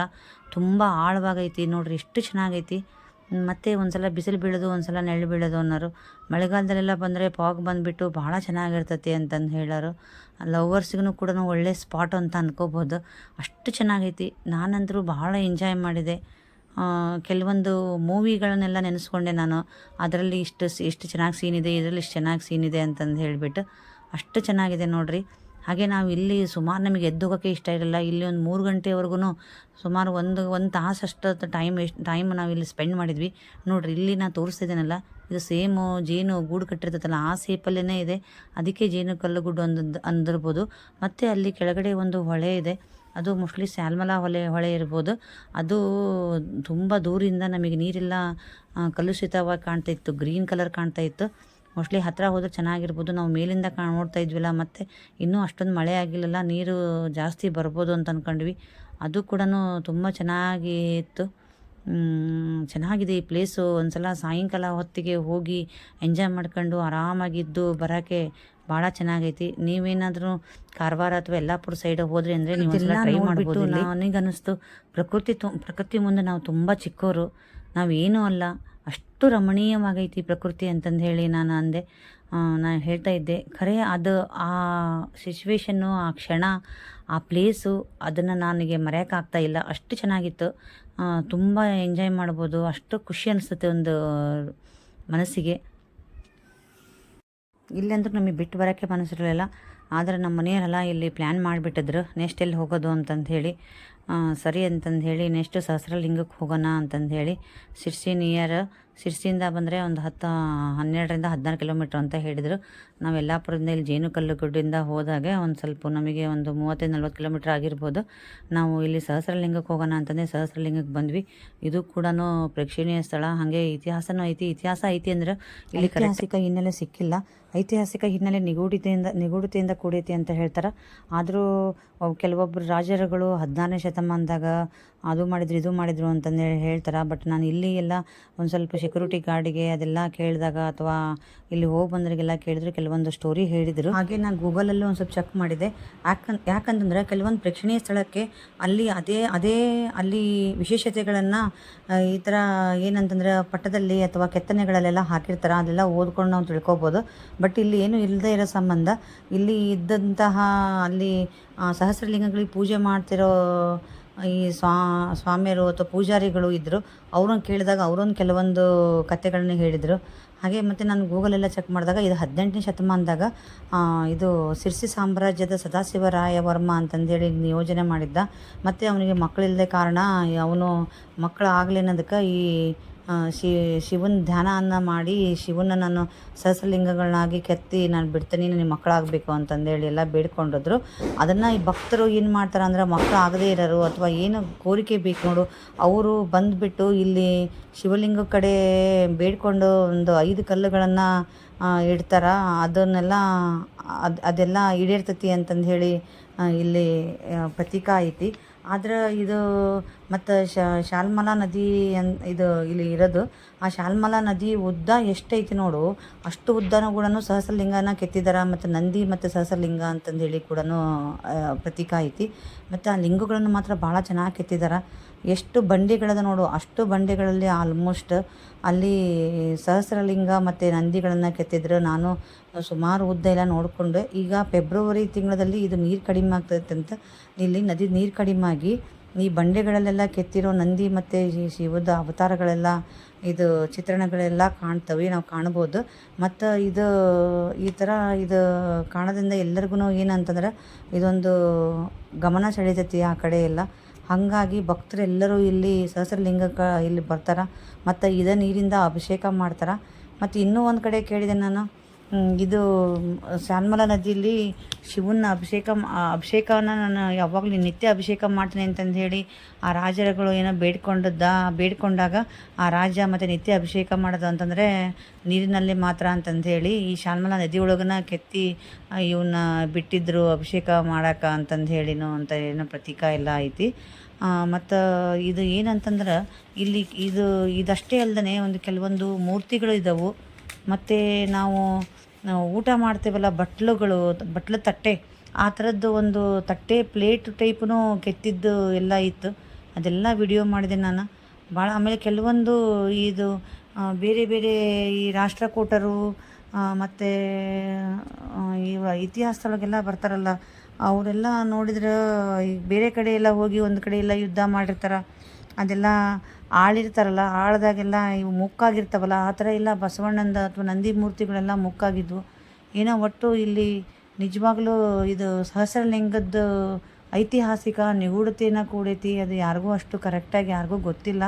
ತುಂಬ ಆಳವಾಗೈತಿ ನೋಡ್ರಿ, ಎಷ್ಟು ಚೆನ್ನಾಗೈತಿ. ಮತ್ತು ಒಂದ್ಸಲ ಬಿಸಿಲು ಬೀಳೋದು, ಒಂದ್ಸಲ ನೆರಳು ಬೀಳೋದು ಅನ್ನೋರು. ಮಳೆಗಾಲದಲ್ಲೆಲ್ಲ ಬಂದರೆ ಪಾಗ್ ಬಂದುಬಿಟ್ಟು ಭಾಳ ಚೆನ್ನಾಗಿರ್ತೈತಿ ಅಂತಂದು ಹೇಳೋರು. ಲವರ್ಸ್ಗೂ ಕೂಡ ಒಳ್ಳೆ ಸ್ಪಾಟ್ ಅಂತ ಅನ್ಕೋಬೋದು. ಅಷ್ಟು ಚೆನ್ನಾಗೈತಿ. ನಾನಂತರೂ ಭಾಳ ಎಂಜಾಯ್ ಮಾಡಿದೆ. ಕೆಲವೊಂದು ಮೂವಿಗಳನ್ನೆಲ್ಲ ನೆನೆಸ್ಕೊಂಡೆ ನಾನು. ಅದರಲ್ಲಿ ಇಷ್ಟು ಎಷ್ಟು ಚೆನ್ನಾಗಿ ಸೀನ್ ಇದೆ, ಇದರಲ್ಲಿ ಇಷ್ಟು ಚೆನ್ನಾಗಿ ಸೀನ್ ಇದೆ ಅಂತಂದು ಹೇಳಿಬಿಟ್ಟು ಅಷ್ಟು ಚೆನ್ನಾಗಿದೆ ನೋಡಿರಿ. ಹಾಗೆ ನಾವು ಇಲ್ಲಿ ಸುಮಾರು ನಮಗೆ ಎದ್ದೋಗೋಕ್ಕೆ ಇಷ್ಟ ಇರಲ್ಲ. ಇಲ್ಲಿ ಒಂದು ಮೂರು ಗಂಟೆವರೆಗೂ ಸುಮಾರು ಒಂದು ಒಂದು ತಾಸಷ್ಟು ಟೈಮ್ ಎಷ್ಟು ಟೈಮ್ ನಾವು ಇಲ್ಲಿ ಸ್ಪೆಂಡ್ ಮಾಡಿದ್ವಿ. ನೋಡಿರಿ, ಇಲ್ಲಿ ನಾನು ತೋರಿಸ್ತಿದ್ದೇನಲ್ಲ, ಇದು ಸೇಮು ಜೇನು ಗೂಡು ಕಟ್ಟಿರ್ತೈತಲ್ಲ, ಆ ಸೇಪಲ್ಲೇ ಇದೆ. ಅದಕ್ಕೆ ಜೇನು ಕಲ್ಲು ಅಂದ್, ಅಂದಿರ್ಬೋದು. ಮತ್ತು ಅಲ್ಲಿ ಕೆಳಗಡೆ ಒಂದು ಹೊಳೆ ಇದೆ. ಅದು ಮೋಸ್ಟ್ಲಿ ಸ್ಯಾಲ್ಮಲ ಹೊಳೆ ಹೊಳೆ ಇರ್ಬೋದು. ಅದು ತುಂಬ ದೂರಿಂದ ನಮಗೆ ನೀರೆಲ್ಲ ಕಲುಷಿತವಾಗಿ ಕಾಣ್ತಾ ಇತ್ತು, ಗ್ರೀನ್ ಕಲರ್ ಕಾಣ್ತಾ ಇತ್ತು. ಮೋಸ್ಟ್ಲಿ ಹತ್ತಿರ ಹೋದ್ರೆ ಚೆನ್ನಾಗಿರ್ಬೋದು. ನಾವು ಮೇಲಿಂದ ಕಾ, ನೋಡ್ತಾ ಇದ್ವಿಲ್ಲ, ಮತ್ತು ಇನ್ನೂ ಅಷ್ಟೊಂದು ಮಳೆ ಆಗಿಲ್ಲಲ್ಲ, ನೀರು ಜಾಸ್ತಿ ಬರ್ಬೋದು ಅಂತ ಅಂದ್ಕೊಂಡ್ವಿ ಅದು ಕೂಡ ತುಂಬ ಚೆನ್ನಾಗಿ ಇತ್ತು. ಚೆನ್ನಾಗಿದೆ ಈ ಪ್ಲೇಸು ಒಂದ್ಸಲ ಸಾಯಂಕಾಲ ಹೊತ್ತಿಗೆ ಹೋಗಿ ಎಂಜಾಯ್ ಮಾಡ್ಕೊಂಡು ಆರಾಮಾಗಿದ್ದು ಬರೋಕ್ಕೆ ಭಾಳ ಚೆನ್ನಾಗೈತಿ. ನೀವೇನಾದರೂ ಕಾರವಾರ ಅಥವಾ ಯಲ್ಲಾಪುರ ಸೈಡ್ ಹೋದ್ರೆ ಅಂದರೆ ನೀವು ಟ್ರೈ ಮಾಡ್ಬೋದು ನನಗೆ ಅನ್ನಿಸ್ತು ಪ್ರಕೃತಿ ತು ಪ್ರಕೃತಿ ಮುಂದೆ ನಾವು ತುಂಬ ಚಿಕ್ಕವರು ನಾವೇನೂ ಅಲ್ಲ. ಅಷ್ಟು ರಮಣೀಯವಾಗೈತಿ ಪ್ರಕೃತಿ ಅಂತಂದು ಹೇಳಿ ನಾನು ಅಂದೆ. ನಾನು ಹೇಳ್ತಾ ಇದ್ದೆ, ಖರೆ ಅದು ಆ ಸಿಚುವೇಶನ್ನು ಆ ಕ್ಷಣ, ಆ ಪ್ಲೇಸು ಅದನ್ನು ನನಗೆ ಮರೆಯೋಕ್ಕಾಗ್ತಾ ಇಲ್ಲ. ಅಷ್ಟು ಚೆನ್ನಾಗಿತ್ತು. ತುಂಬ ಎಂಜಾಯ್ ಮಾಡ್ಬೋದು. ಅಷ್ಟು ಖುಷಿ ಅನಿಸುತ್ತೆ ಒಂದು ಮನಸ್ಸಿಗೆ. ಇಲ್ಲಂದ್ರೂ ನಮಗೆ ಬಿಟ್ಟು ಬರೋಕ್ಕೆ ಮನಸ್ಸಿರಲಿಲ್ಲ. ಆದರೆ ನಮ್ಮ ಮನೆಯವರೆಲ್ಲ ಇಲ್ಲಿ ಪ್ಲ್ಯಾನ್ ಮಾಡಿಬಿಟ್ಟಿದ್ರು. ನೆಕ್ಸ್ಟ್ ಎಲ್ಲಿ ಹೋಗೋದು ಅಂತಂದು ಹೇಳಿ. ಸರಿ ಅಂತಂದು ಹೇಳಿ ನೆಕ್ಸ್ಟ್ ಸಹಸ್ರಲಿಂಗಕ್ಕೆ ಹೋಗೋಣ ಅಂತಂದು ಹೇಳಿ. ಸಿರ್ಸಿ ನಿಯರ್ ಶಿರ್ಸಿಯಿಂದ ಬಂದರೆ ಒಂದು ಹತ್ತು ಹನ್ನೆರಡರಿಂದ ಹದಿನಾರು ಕಿಲೋಮೀಟ್ರ್ ಅಂತ ಹೇಳಿದರು. ನಾವು ಯಲ್ಲಾಪುರದಿಂದ ಇಲ್ಲಿ ಜೇನುಕಲ್ಲು ಗುಡ್ಡಿಂದ ಹೋದಾಗೆ ಒಂದು ಸ್ವಲ್ಪ ನಮಗೆ ಒಂದು ಮೂವತ್ತೈದು ನಲ್ವತ್ತು ಕಿಲೋಮೀಟ್ರ್ ಆಗಿರ್ಬೋದು. ನಾವು ಇಲ್ಲಿ ಸಹಸ್ರಲಿಂಗಕ್ಕೆ ಹೋಗೋಣ ಅಂತಂದರೆ ಸಹಸ್ರಲಿಂಗಕ್ಕೆ ಬಂದ್ವಿ. ಇದು ಕೂಡ ಪ್ರೇಕ್ಷಣೀಯ ಸ್ಥಳ. ಹಾಗೆ ಇತಿಹಾಸನೂ ಐತಿ. ಇತಿಹಾಸ ಐತಿ ಅಂದ್ರೆ ಇಲ್ಲಿ ಐತಿಹಾಸಿಕ ಹಿನ್ನೆಲೆ ಸಿಕ್ಕಿಲ್ಲ. ಐತಿಹಾಸಿಕ ಹಿನ್ನೆಲೆ ನಿಗೂಢತೆಯಿಂದ ನಿಗೂಢತೆಯಿಂದ ಕೂಡೈತಿ ಅಂತ ಹೇಳ್ತಾರೆ. ಆದರೂ ಕೆಲವೊಬ್ಬರು ರಾಜರುಗಳು ಹದಿನಾರನೇ ಶತಮಾನದಾಗ ಅದು ಮಾಡಿದ್ರು, ಇದು ಮಾಡಿದ್ರು ಅಂತಂದು ಹೇಳ್ತಾರೆ. ಬಟ್ ನಾನು ಇಲ್ಲಿ ಎಲ್ಲ ಒಂದು ಸ್ವಲ್ಪ ಸೆಕ್ಯೂರಿಟಿ ಗಾರ್ಡಿಗೆ ಅದೆಲ್ಲ ಕೇಳಿದಾಗ ಅಥವಾ ಇಲ್ಲಿ ಹೋಗಿ ಬಂದ್ರಿಗೆಲ್ಲ ಕೇಳಿದ್ರು ಕೆಲವೊಂದು ಸ್ಟೋರಿ ಹೇಳಿದರು. ಹಾಗೆ ನಾನು ಗೂಗಲಲ್ಲೂ ಒಂದು ಸ್ವಲ್ಪ ಚೆಕ್ ಮಾಡಿದೆ. ಯಾಕಂತ ಯಾಕಂತಂದ್ರೆ ಕೆಲವೊಂದು ಪ್ರೇಕ್ಷಣೀಯ ಸ್ಥಳಕ್ಕೆ ಅಲ್ಲಿ ಅದೇ ಅದೇ, ಅಲ್ಲಿ ವಿಶೇಷತೆಗಳನ್ನು ಈ ಥರ ಏನಂತಂದ್ರೆ ಪಟ್ಟದಲ್ಲಿ ಅಥವಾ ಕೆತ್ತನೆಗಳಲ್ಲೆಲ್ಲ ಹಾಕಿರ್ತಾರೆ. ಅದೆಲ್ಲ ಓದ್ಕೊಂಡು ನಾವು ತಿಳ್ಕೊಬೋದು. ಬಟ್ ಇಲ್ಲಿ ಏನು ಇಲ್ಲದೇ ಇರೋ ಸಂಬಂಧ, ಇಲ್ಲಿ ಇದ್ದಂತಹ ಅಲ್ಲಿ ಸಹಸ್ರಲಿಂಗಗಳಿಗೆ ಪೂಜೆ ಮಾಡ್ತಿರೋ ಈ ಸ್ವಾ, ಸ್ವಾಮಿಯರು ಅಥವಾ ಪೂಜಾರಿಗಳು ಇದ್ದರು ಅವ್ರನ್ನ ಕೇಳಿದಾಗ ಅವರೊಂದು ಕೆಲವೊಂದು ಕಥೆಗಳನ್ನ ಹೇಳಿದರು. ಹಾಗೆ ಮತ್ತು ನಾನು ಗೂಗಲೆಲ್ಲ ಚೆಕ್ ಮಾಡಿದಾಗ ಇದು ಹದಿನೆಂಟನೇ ಶತಮಾನದಾಗ ಇದು ಸಿರ್ಸಿ ಸಾಮ್ರಾಜ್ಯದ ಸದಾಶಿವರಾಯ ವರ್ಮ ಅಂತಂದೇಳಿ ನಿಯೋಜನೆ ಮಾಡಿದ್ದ. ಮತ್ತು ಅವನಿಗೆ ಮಕ್ಕಳಿಲ್ಲದೆ ಕಾರಣ ಅವನು ಮಕ್ಕಳು ಆಗಲಿ ಅನ್ನೋದಕ್ಕೆ ಈ ಶಿ, ಶಿವನ ಧ್ಯಾನವನ್ನು ಮಾಡಿ ಶಿವನ ನಾನು ಸಹಸ್ರಲಿಂಗಗಳನ್ನಾಗಿ ಕೆತ್ತಿ ನಾನು ಬಿಡ್ತೀನಿ ನನಗೆ ಮಕ್ಕಳಾಗಬೇಕು ಅಂತಂದೇಳಿ ಎಲ್ಲ ಬೇಡ್ಕೊಂಡಿದ್ರು. ಅದನ್ನು ಈ ಭಕ್ತರು ಏನು ಮಾಡ್ತಾರೆ ಅಂದರೆ ಮಕ್ಕಳು ಆಗದೇ ಇರೋರು ಅಥವಾ ಏನು ಕೋರಿಕೆ ಬೇಕು ನೋಡು, ಅವರು ಬಂದುಬಿಟ್ಟು ಇಲ್ಲಿ ಶಿವಲಿಂಗ ಕಡೆ ಬೇಡ್ಕೊಂಡು ಒಂದು ಐದು ಕಲ್ಲುಗಳನ್ನು ಇಡ್ತಾರ. ಅದನ್ನೆಲ್ಲ, ಅದು, ಅದೆಲ್ಲ ಈಡೇರ್ತತಿ ಅಂತಂದು ಹೇಳಿ ಇಲ್ಲಿ ಪ್ರತೀಕ ಐತಿ. ಆದ್ರೆ ಇದು ಮತ್ತು ಶಾಲ್ಮಲಾ ನದಿ ಇದು ಇಲ್ಲಿ ಇರೋದು, ಆ ಶಾಲ್ಮಲಾ ನದಿ ಉದ್ದ ಎಷ್ಟೈತಿ ನೋಡು, ಅಷ್ಟು ಉದ್ದನೂ ಕೂಡ ಸಹಸ್ರಲಿಂಗನ ಕೆತ್ತಿದಾರ, ಮತ್ತು ನಂದಿ ಮತ್ತು ಸಹಸ್ರಲಿಂಗ ಅಂತಂದೇಳಿ ಕೂಡ ಪ್ರತೀಕ ಐತಿ. ಮತ್ತು ಆ ಲಿಂಗಗಳನ್ನು ಮಾತ್ರ ಭಾಳ ಚೆನ್ನಾಗಿ ಕೆತ್ತಿದಾರ. ಎಷ್ಟು ಬಂಡೆಗಳದ ನೋಡು, ಅಷ್ಟು ಬಂಡೆಗಳಲ್ಲಿ ಆಲ್ಮೋಸ್ಟ್ ಅಲ್ಲಿ ಸಹಸ್ರಲಿಂಗ ಮತ್ತು ನಂದಿಗಳನ್ನು ಕೆತ್ತಿದ್ರು. ನಾನು ಸುಮಾರು ಉದ್ದ ಎಲ್ಲ ನೋಡಿಕೊಂಡೆ, ಈಗ ಫೆಬ್ರವರಿ ತಿಂಗಳಲ್ಲಿ ಇದು ನೀರು ಕಡಿಮೆ ಆಗ್ತೈತೆ ಅಂತ ಇಲ್ಲಿ ನದಿ ನೀರು ಕಡಿಮೆ ಆಗಿ, ಈ ಬಂಡೆಗಳಲ್ಲೆಲ್ಲ ಕೆತ್ತಿರೋ ನಂದಿ ಮತ್ತು ಶಿವದ ಅವತಾರಗಳೆಲ್ಲ, ಇದು ಚಿತ್ರಣಗಳೆಲ್ಲ ಕಾಣ್ತವೆ, ನಾವು ಕಾಣ್ಬೋದು. ಮತ್ತು ಇದು, ಈ ಥರ ಇದು ಕಾಣೋದ್ರಿಂದ ಎಲ್ಲರಿಗೂ ಏನಂತಂದ್ರೆ, ಇದೊಂದು ಗಮನ ಸೆಳೀತೈತಿ ಆ ಕಡೆ ಎಲ್ಲ. ಹಾಗಾಗಿ ಭಕ್ತರೆಲ್ಲರೂ ಇಲ್ಲಿ ಸಹಸ್ರಲಿಂಗಕ್ಕೆ ಇಲ್ಲಿ ಬರ್ತಾರೆ. ಮತ್ತು ಇದೇ ನೀರಿಂದ ಅಭಿಷೇಕ ಮಾಡ್ತಾರೆ. ಮತ್ತು ಇನ್ನೂ ಒಂದು ಕಡೆ ಕೇಳಿದೆ ನಾನು. ಇದು ಶಾನ್ಮಲ ನದಿಯಲ್ಲಿ ಶಿವನ ಅಭಿಷೇಕ ಅಭಿಷೇಕವನ್ನು ನಾನು ಯಾವಾಗಲೂ ನಿತ್ಯ ಅಭಿಷೇಕ ಮಾಡ್ತೀನಿ ಅಂತಂದು ಹೇಳಿ ಆ ರಾಜರುಗಳು ಏನೋ ಬೇಡ್ಕೊಂಡದ್ದ, ಬೇಡ್ಕೊಂಡಾಗ ಆ ರಾಜ ಮತ್ತು ನಿತ್ಯ ಅಭಿಷೇಕ ಮಾಡೋದು ಅಂತಂದರೆ ನೀರಿನಲ್ಲಿ ಮಾತ್ರ ಅಂತಂದು ಹೇಳಿ ಈ ಶಾನ್ಮಲ ನದಿ ಒಳಗನ ಕೆತ್ತಿ ಇವನ್ನ ಬಿಟ್ಟಿದ್ದರು ಅಭಿಷೇಕ ಮಾಡಕ್ಕೆ ಅಂತಂದು ಹೇಳಿನೋ ಅಂತ ಏನೋ ಪ್ರತೀಕ ಎಲ್ಲ ಐತಿ. ಮತ್ತು ಇದು ಏನಂತಂದ್ರೆ ಇಲ್ಲಿ ಇದು, ಇದಷ್ಟೇ ಅಲ್ಲದೆ ಒಂದು ಕೆಲವೊಂದು ಮೂರ್ತಿಗಳು ಇದ್ದಾವೆ ಮತ್ತು ನಾವು ನಾವು ಊಟ ಮಾಡ್ತೇವಲ್ಲ, ಬಟ್ಲುಗಳು, ಬಟ್ಲು ತಟ್ಟೆ. ಆ ಥರದ್ದು ಒಂದು ತಟ್ಟೆ ಪ್ಲೇಟ್ ಟೈಪ್ನು ಕೆತ್ತಿದ್ದು ಎಲ್ಲ ಇತ್ತು. ಅದೆಲ್ಲ ವಿಡಿಯೋ ಮಾಡಿದೆ ನಾನು. ಭಾಳ ಆಮೇಲೆ ಕೆಲವೊಂದು ಇದು ಬೇರೆ ಬೇರೆ ಈ ರಾಷ್ಟ್ರಕೂಟರು ಮತ್ತು ಇವ ಇತಿಹಾಸದೊಳಗೆಲ್ಲ ಬರ್ತಾರಲ್ಲ, ಅವರೆಲ್ಲ ನೋಡಿದ್ರೆ ಬೇರೆ ಕಡೆ ಎಲ್ಲ ಹೋಗಿ ಒಂದು ಕಡೆ ಎಲ್ಲ ಯುದ್ಧ ಮಾಡಿರ್ತಾರೆ. ಅದೆಲ್ಲ ಆಳಿರ್ತಾರಲ್ಲ, ಆಳ್ದಾಗೆಲ್ಲ ಇವು ಮುಕ್ಕಾಗಿರ್ತಾವಲ್ಲ, ಆ ಥರ ಎಲ್ಲ ಬಸವಣ್ಣಂದ ಅಥವಾ ನಂದಿ ಮೂರ್ತಿಗಳೆಲ್ಲ ಮುಕ್ಕಾಗಿದ್ವು. ಏನೋ ಒಟ್ಟು ಇಲ್ಲಿ ನಿಜವಾಗ್ಲೂ ಇದು ಸಹಸ್ರಲಿಂಗದ ಐತಿಹಾಸಿಕ ನಿಗೂಢತೆನ ಕೂಡೈತಿ, ಅದು ಯಾರಿಗೂ ಅಷ್ಟು ಕರೆಕ್ಟಾಗಿ ಯಾರಿಗೂ ಗೊತ್ತಿಲ್ಲ.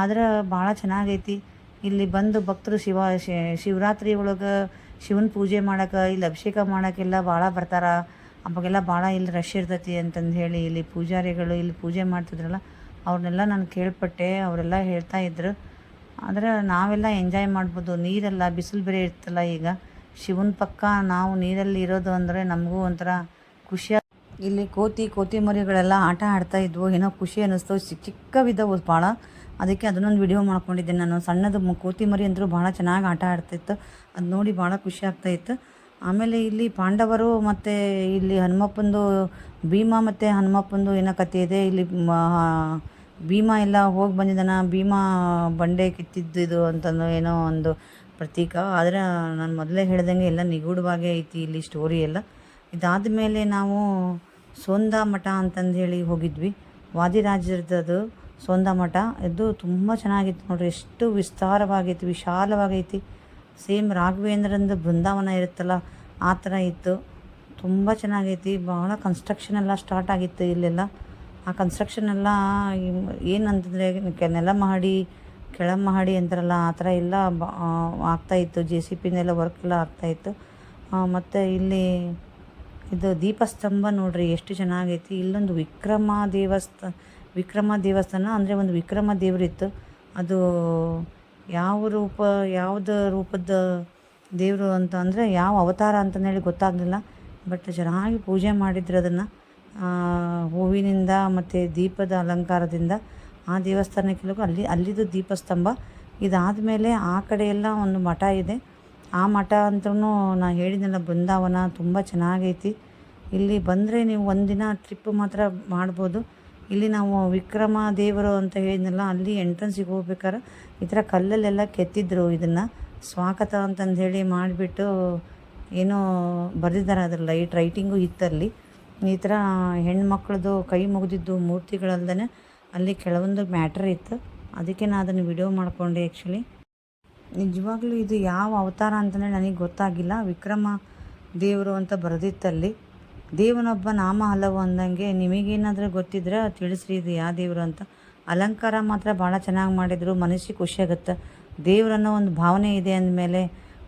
ಆದ್ರೆ ಭಾಳ ಚೆನ್ನಾಗೈತಿ. ಇಲ್ಲಿ ಬಂದು ಭಕ್ತರು ಶಿವ ಶಿವರಾತ್ರಿ ಒಳಗೆ ಶಿವನ ಪೂಜೆ ಮಾಡೋಕೆ, ಇಲ್ಲಿ ಅಭಿಷೇಕ ಮಾಡೋಕ್ಕೆಲ್ಲ ಭಾಳ ಬರ್ತಾರೆ. ಅವಾಗೆಲ್ಲ ಭಾಳ ಇಲ್ಲಿ ರಶ್ ಇರ್ತೈತಿ ಅಂತಂದು ಹೇಳಿ ಇಲ್ಲಿ ಪೂಜಾರಿಗಳು ಇಲ್ಲಿ ಪೂಜೆ ಮಾಡ್ತಿದ್ರಲ್ಲ ಅವ್ರನ್ನೆಲ್ಲ ನಾನು ಕೇಳ್ಪಟ್ಟೆ, ಅವರೆಲ್ಲ ಹೇಳ್ತಾ ಇದ್ರು. ಆದರೆ ನಾವೆಲ್ಲ ಎಂಜಾಯ್ ಮಾಡ್ಬೋದು. ನೀರೆಲ್ಲ, ಬಿಸಿಲು ಬೇರೆ ಇರ್ತಲ್ಲ ಈಗ. ಶಿವನ ಪಕ್ಕ ನಾವು ನೀರಲ್ಲಿ ಇರೋದು ಅಂದರೆ ನಮಗೂ ಒಂಥರ ಖುಷಿ ಇಲ್ಲಿ ಕೋತಿ ಕೋತಿ ಮರಿಗಳೆಲ್ಲ ಆಟ ಆಡ್ತಾ ಇದ್ವು. ಏನೋ ಖುಷಿ ಅನ್ನಿಸ್ತು. ಚಿಕ್ಕ ಚಿಕ್ಕವಿದ್ದವು ಭಾಳ. ಅದಕ್ಕೆ ಅದನ್ನೊಂದು ವಿಡಿಯೋ ಮಾಡ್ಕೊಂಡಿದ್ದೆ ನಾನು. ಸಣ್ಣದು ಕೋತಿ ಮರಿ ಅಂದರೂ ಭಾಳ ಚೆನ್ನಾಗಿ ಆಟ ಆಡ್ತಿತ್ತು. ಅದು ನೋಡಿ ಭಾಳ ಖುಷಿ ಆಗ್ತಾಯಿತ್ತು ಆಮೇಲೆ ಇಲ್ಲಿ ಪಾಂಡವರು ಮತ್ತು ಇಲ್ಲಿ ಹನುಮಪ್ಪಂದು ಭೀಮ ಮತ್ತು ಹನುಮಪ್ಪಂದು ಏನೋ ಕಥೆ ಇದೆ. ಇಲ್ಲಿ ಭೀಮ ಎಲ್ಲ ಹೋಗಿ ಬಂದಿದ್ದಾನ, ಭೀಮ ಬಂಡೆ ಕಿತ್ತಿದ್ದು ಇದು ಅಂತಂದು ಏನೋ ಒಂದು ಪ್ರತೀಕ. ಆದರೆ ನಾನು ಮೊದಲೇ ಹೇಳ್ದಂಗೆ ಎಲ್ಲ ನಿಗೂಢವಾಗೇ ಐತಿ ಇಲ್ಲಿ ಸ್ಟೋರಿ ಎಲ್ಲ. ಇದಾದ ಮೇಲೆ ನಾವು ಸೋಂದ ಮಠ ಅಂತಂದು ಹೇಳಿ ಹೋಗಿದ್ವಿ. ವಾದಿರಾಜರದ್ದು ಸೋಂದ ಮಠ. ಇದು ತುಂಬ ಚೆನ್ನಾಗಿತ್ತು ನೋಡ್ರಿ. ಎಷ್ಟು ವಿಸ್ತಾರವಾಗೈತಿ, ವಿಶಾಲವಾಗೈತಿ. ಸೇಮ್ ರಾಘವೇಂದ್ರಂದು ಬೃಂದಾವನ ಇರುತ್ತಲ್ಲ, ಆ ಥರ ಇತ್ತು. ತುಂಬ ಚೆನ್ನಾಗೈತಿ. ಭಾಳ ಕನ್ಸ್ಟ್ರಕ್ಷನ್ ಎಲ್ಲ ಸ್ಟಾರ್ಟ್ ಆಗಿತ್ತು ಇಲ್ಲೆಲ್ಲ. ಆ ಕನ್ಸ್ಟ್ರಕ್ಷನ್ ಎಲ್ಲ ಏನಂತಂದರೆ ನೆಲ ಮಹಡಿ ಕೆಳ ಮಹಡಿ ಅಂತಾರಲ್ಲ, ಆ ಥರ ಎಲ್ಲ ಆಗ್ತಾಯಿತ್ತು ಜೆ ಸಿ ಪಿನೆಲ್ಲ ವರ್ಕ್ ಎಲ್ಲ ಆಗ್ತಾಯಿತ್ತು ಮತ್ತು ಇಲ್ಲಿ ಇದು ದೀಪಸ್ತಂಭ ನೋಡ್ರಿ, ಎಷ್ಟು ಚೆನ್ನಾಗೈತಿ. ಇಲ್ಲೊಂದು ವಿಕ್ರಮ ದೇವಸ್ಥ, ವಿಕ್ರಮ ದೇವಸ್ಥಾನ ಅಂದರೆ ಒಂದು ವಿಕ್ರಮ ದೇವರಿತ್ತು. ಅದು ಯಾವ ರೂಪ, ಯಾವ್ದು ರೂಪದ ದೇವರು ಅಂತ ಅಂದರೆ ಯಾವ ಅವತಾರ ಅಂತಂದೇಳಿ ಗೊತ್ತಾಗಲಿಲ್ಲ. ಬಟ್ ಚೆನ್ನಾಗಿ ಪೂಜೆ ಮಾಡಿದ್ರು ಅದನ್ನು. ಹೂವಿನಿಂದ ಮತ್ತು ದೀಪದ ಅಲಂಕಾರದಿಂದ ಆ ದೇವಸ್ಥಾನಕ್ಕೆಲ್ಲಗೂ ಅಲ್ಲಿ, ಅಲ್ಲಿದು ದೀಪಸ್ತಂಭ. ಇದಾದಮೇಲೆ ಆ ಕಡೆ ಎಲ್ಲ ಒಂದು ಮಠ ಇದೆ. ಆ ಮಠ ಅಂತೂ ನಾ ಹೇಳಿದ್ನಲ್ಲ, ಬೃಂದಾವನ ತುಂಬ ಚೆನ್ನಾಗೈತಿ. ಇಲ್ಲಿ ಬಂದರೆ ನೀವು ಒಂದಿನ ಟ್ರಿಪ್ ಮಾತ್ರ ಮಾಡ್ಬೋದು. ಇಲ್ಲಿ ನಾವು ವಿಕ್ರಮ ದೇವರು ಅಂತ ಹೇಳಿದ್ನಲ್ಲ, ಅಲ್ಲಿ ಎಂಟ್ರೆನ್ಸಿಗೆ ಹೋಗ್ಬೇಕಾದ್ರೆ ಈ ಥರ ಕಲ್ಲಲ್ಲೆಲ್ಲ ಕೆತ್ತಿದ್ರು ಇದನ್ನು. ಸ್ವಾಗತ ಅಂತಂದು ಹೇಳಿ ಮಾಡಿಬಿಟ್ಟು ಏನೋ ಬರೆದಿದ್ದಾರೆ ಅದ್ರ ಲೈಟ್ ರೈಟಿಂಗು ಇತ್ತಲ್ಲಿ. ಈ ಥರ ಹೆಣ್ಮಕ್ಳದ್ದು ಕೈ ಮುಗಿದಿದ್ದು ಮೂರ್ತಿಗಳಲ್ದೇ ಅಲ್ಲಿ ಕೆಲವೊಂದು ಮ್ಯಾಟ್ರ್ ಇತ್ತು. ಅದಕ್ಕೆ ನಾನು ಅದನ್ನು ವಿಡಿಯೋ ಮಾಡಿಕೊಂಡೆ ಆ್ಯಕ್ಚುಲಿ ನಿಜವಾಗ್ಲೂ ಇದು ಯಾವ ಅವತಾರ ಅಂತಲೇ ನನಗೆ ಗೊತ್ತಾಗಿಲ್ಲ. ವಿಕ್ರಮ ದೇವರು ಅಂತ ಬರೆದಿತ್ತಲ್ಲಿ. ದೇವನೊಬ್ಬ ನಾಮ ಹಲವು ಅಂದಂಗೆ ನಿಮಗೇನಾದರೂ ಗೊತ್ತಿದ್ರೆ ತಿಳಿಸ್ರಿ, ಇದು ಯಾವ ದೇವರು ಅಂತ. ಅಲಂಕಾರ ಮಾತ್ರ ಭಾಳ ಚೆನ್ನಾಗಿ ಮಾಡಿದರು. ಮನಸ್ಸಿಗೆ ಖುಷಿಯಾಗುತ್ತೆ ದೇವರನ್ನೋ ಒಂದು ಭಾವನೆ ಇದೆ ಅಂದಮೇಲೆ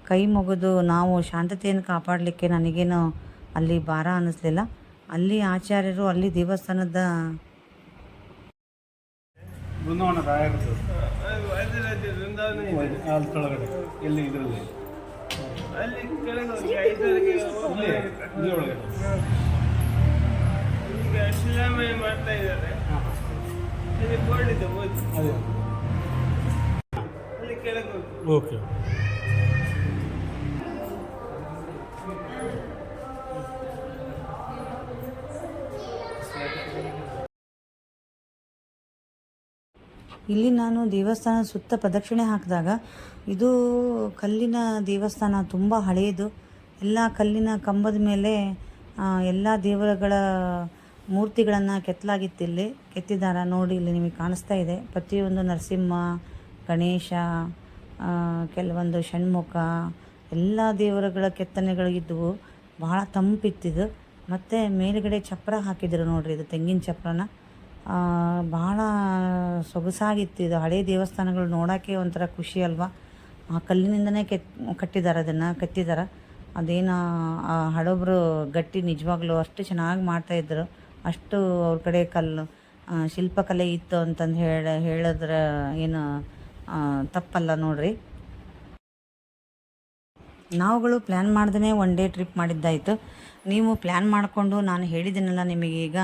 ಕೈ ಮುಗಿದು ನಾವು ಶಾಂತತೆಯನ್ನು ಕಾಪಾಡಲಿಕ್ಕೆ ನನಗೇನು ಅಲ್ಲಿ ಭಾರ ಅನ್ನಿಸ್ಲಿಲ್ಲ ಅಲ್ಲಿ ಆಚಾರ್ಯರು ಅಲ್ಲಿ ದೇವಸ್ಥಾನದ ಓಕೆ ಅಲ್ಲಿ ಇಲ್ಲಿ ನಾನು ದೇವಸ್ಥಾನ ಸುತ್ತ ಪ್ರದಕ್ಷಿಣೆ ಹಾಕಿದಾಗ ಇದು ಕಲ್ಲಿನ ದೇವಸ್ಥಾನ ತುಂಬ ಹಳೆಯದು. ಎಲ್ಲ ಕಲ್ಲಿನ ಕಂಬದ ಮೇಲೆ ಎಲ್ಲ ದೇವರುಗಳ ಮೂರ್ತಿಗಳನ್ನು ಕೆತ್ತಲಾಗಿತ್ತಿಲ್ಲಿ ಕೆತ್ತಿದ್ದಾರೆ. ನೋಡಿ ಇಲ್ಲಿ ನಿಮಗೆ ಕಾಣಿಸ್ತಾ ಇದೆ. ಪ್ರತಿಯೊಂದು ನರಸಿಂಹ ಗಣೇಶ ಕೆಲವೊಂದು ಷಣ್ಮುಖ ಎಲ್ಲ ದೇವರುಗಳ ಕೆತ್ತನೆಗಳು ಇದ್ದವು ಬಹಳ ತಂಪಿತ್ತಿದ್ದು. ಮತ್ತು ಮೇಲುಗಡೆ ಚಪ್ರ ಹಾಕಿದ್ರು ನೋಡ್ರಿ ಇದು ತೆಂಗಿನ ಚಪ್ರನ. ಆ, ಬಹಳ ಸೊಗಸಾಗಿತ್ತು. ಇದು ಹಳೆ ದೇವಸ್ಥಾನಗಳು ನೋಡೋಕ್ಕೆ ಒಂಥರ ಖುಷಿ ಅಲ್ವಾ? ಆ ಕಲ್ಲಿನಿಂದನೇ ಕೆತ್ ಕಟ್ಟಿದ್ದಾರೆ ಅದನ್ನು ಕೆತ್ತಿದ್ದಾರೆ ಅದೇನು, ಆ ಹಡೊಬ್ರು ಗಟ್ಟಿ ನಿಜವಾಗ್ಲೂ ಅಷ್ಟು ಚೆನ್ನಾಗಿ ಮಾಡ್ತಾಯಿದ್ರು ಅಷ್ಟು ಅವ್ರ ಕಡೆ ಕಲ್ಲು ಶಿಲ್ಪಕಲೆ ಇತ್ತು ಅಂತಂದು ಹೇಳ, ಹೇಳಿದ್ರೆ ಏನು ತಪ್ಪಲ್ಲ ನೋಡ್ರಿ. ನಾವುಗಳು ಪ್ಲ್ಯಾನ್ ಮಾಡ್ದೇ ಒನ್ ಡೇ ಟ್ರಿಪ್ ಮಾಡಿದ್ದಾಯಿತು. ನೀವು ಪ್ಲ್ಯಾನ್ ಮಾಡಿಕೊಂಡು ನಾನು ಹೇಳಿದ್ದೀನಲ್ಲ ನಿಮಗೆ ಈಗ.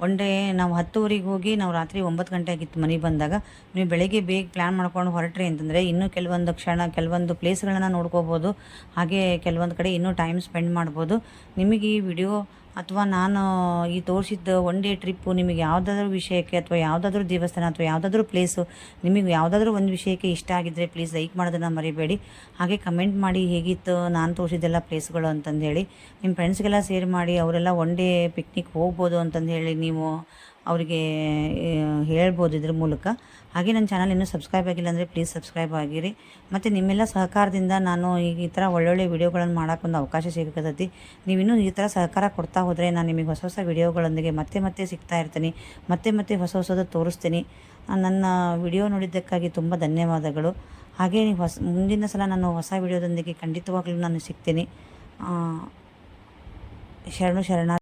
ಒನ್ ಡೇ ನಾವು ಹತ್ತುವರೆಗೆ ಹೋಗಿ ನಾವು ರಾತ್ರಿ ಒಂಬತ್ತು ಗಂಟೆ ಆಗಿತ್ತು ಮನೆಗೆ ಬಂದಾಗ. ನೀವು ಬೆಳಗ್ಗೆ ಬೇಗ ಪ್ಲ್ಯಾನ್ ಮಾಡ್ಕೊಂಡು ಹೊರಟ್ರಿ ಅಂತಂದರೆ ಇನ್ನೂ ಕೆಲವೊಂದು ಕ್ಷಣ, ಕೆಲವೊಂದು ಪ್ಲೇಸ್ಗಳನ್ನ ನೋಡ್ಕೋಬೋದು. ಹಾಗೆ ಕೆಲವೊಂದು ಕಡೆ ಇನ್ನೂ ಟೈಮ್ ಸ್ಪೆಂಡ್ ಮಾಡ್ಬೋದು. ನಿಮಗೆ ಈ ವಿಡಿಯೋ ಅಥವಾ ನಾನು ಈ ತೋರಿಸಿದ್ದ ಒನ್ ಡೇ ಟ್ರಿಪ್ಪು ನಿಮಗೆ ಯಾವುದಾದ್ರೂ ವಿಷಯಕ್ಕೆ ಅಥವಾ ಯಾವುದಾದ್ರೂ ದೇವಸ್ಥಾನ ಅಥವಾ ಯಾವುದಾದ್ರೂ ಪ್ಲೇಸು ನಿಮಗೆ ಯಾವುದಾದ್ರೂ ಒಂದು ವಿಷಯಕ್ಕೆ ಇಷ್ಟ ಆಗಿದ್ದರೆ ಪ್ಲೀಸ್ ಲೈಕ್ ಮಾಡೋದನ್ನು ಮರಿಬೇಡಿ. ಹಾಗೆ ಕಮೆಂಟ್ ಮಾಡಿ ಹೇಗಿತ್ತು ನಾನು ತೋರಿಸಿದ್ದೆಲ್ಲ ಪ್ಲೇಸ್ಗಳು ಅಂತಂದೇಳಿ ನಿಮ್ಮ ಫ್ರೆಂಡ್ಸ್ಗೆಲ್ಲ ಶೇರ್ ಮಾಡಿ ಅವರೆಲ್ಲ ಒನ್ ಡೇ ಪಿಕ್ನಿಕ್ ಹೋಗ್ಬೋದು ಅಂತಂದು ಹೇಳಿ ನೀವು ಅವರಿಗೆ ಹೇಳ್ಬೋದು ಇದ್ರ ಮೂಲಕ. ಹಾಗೆ ನನ್ನ ಚಾನಲ್ ಇನ್ನೂ ಸಬ್ಸ್ಕ್ರೈಬ್ ಆಗಿಲ್ಲ ಅಂದರೆ ಪ್ಲೀಸ್ ಸಬ್ಸ್ಕ್ರೈಬ್ ಆಗಿರಿ. ಮತ್ತು ನಿಮ್ಮೆಲ್ಲ ಸಹಕಾರದಿಂದ ನಾನು ಈಗ ಈ ಥರ ಒಳ್ಳೊಳ್ಳೆ ವಿಡಿಯೋಗಳನ್ನು ಮಾಡೋಕ್ಕೊಂದು ಅವಕಾಶ ಸಿಗಕತ್ತೈತಿ ನೀವಿನ್ನೂ ಈ ಥರ ಸಹಕಾರ ಕೊಡ್ತಾ ಹೋದರೆ ನಾನು ನಿಮಗೆ ಹೊಸ ಹೊಸ ವೀಡಿಯೋಗಳೊಂದಿಗೆ ಮತ್ತೆ ಮತ್ತೆ ಸಿಗ್ತಾ ಇರ್ತೀನಿ. ಮತ್ತೆ ಮತ್ತೆ ಹೊಸ ಹೊಸದು ತೋರಿಸ್ತೀನಿ. ನನ್ನ ವಿಡಿಯೋ ನೋಡಿದ್ದಕ್ಕಾಗಿ ತುಂಬ ಧನ್ಯವಾದಗಳು. ಹಾಗೆ ನೀವು ಹೊಸ, ಮುಂದಿನ ಸಲ ನಾನು ಹೊಸ ವಿಡಿಯೋದೊಂದಿಗೆ ಖಂಡಿತವಾಗ್ಲೂ ನಾನು ಸಿಗ್ತೀನಿ. ಶರಣು ಶರಣ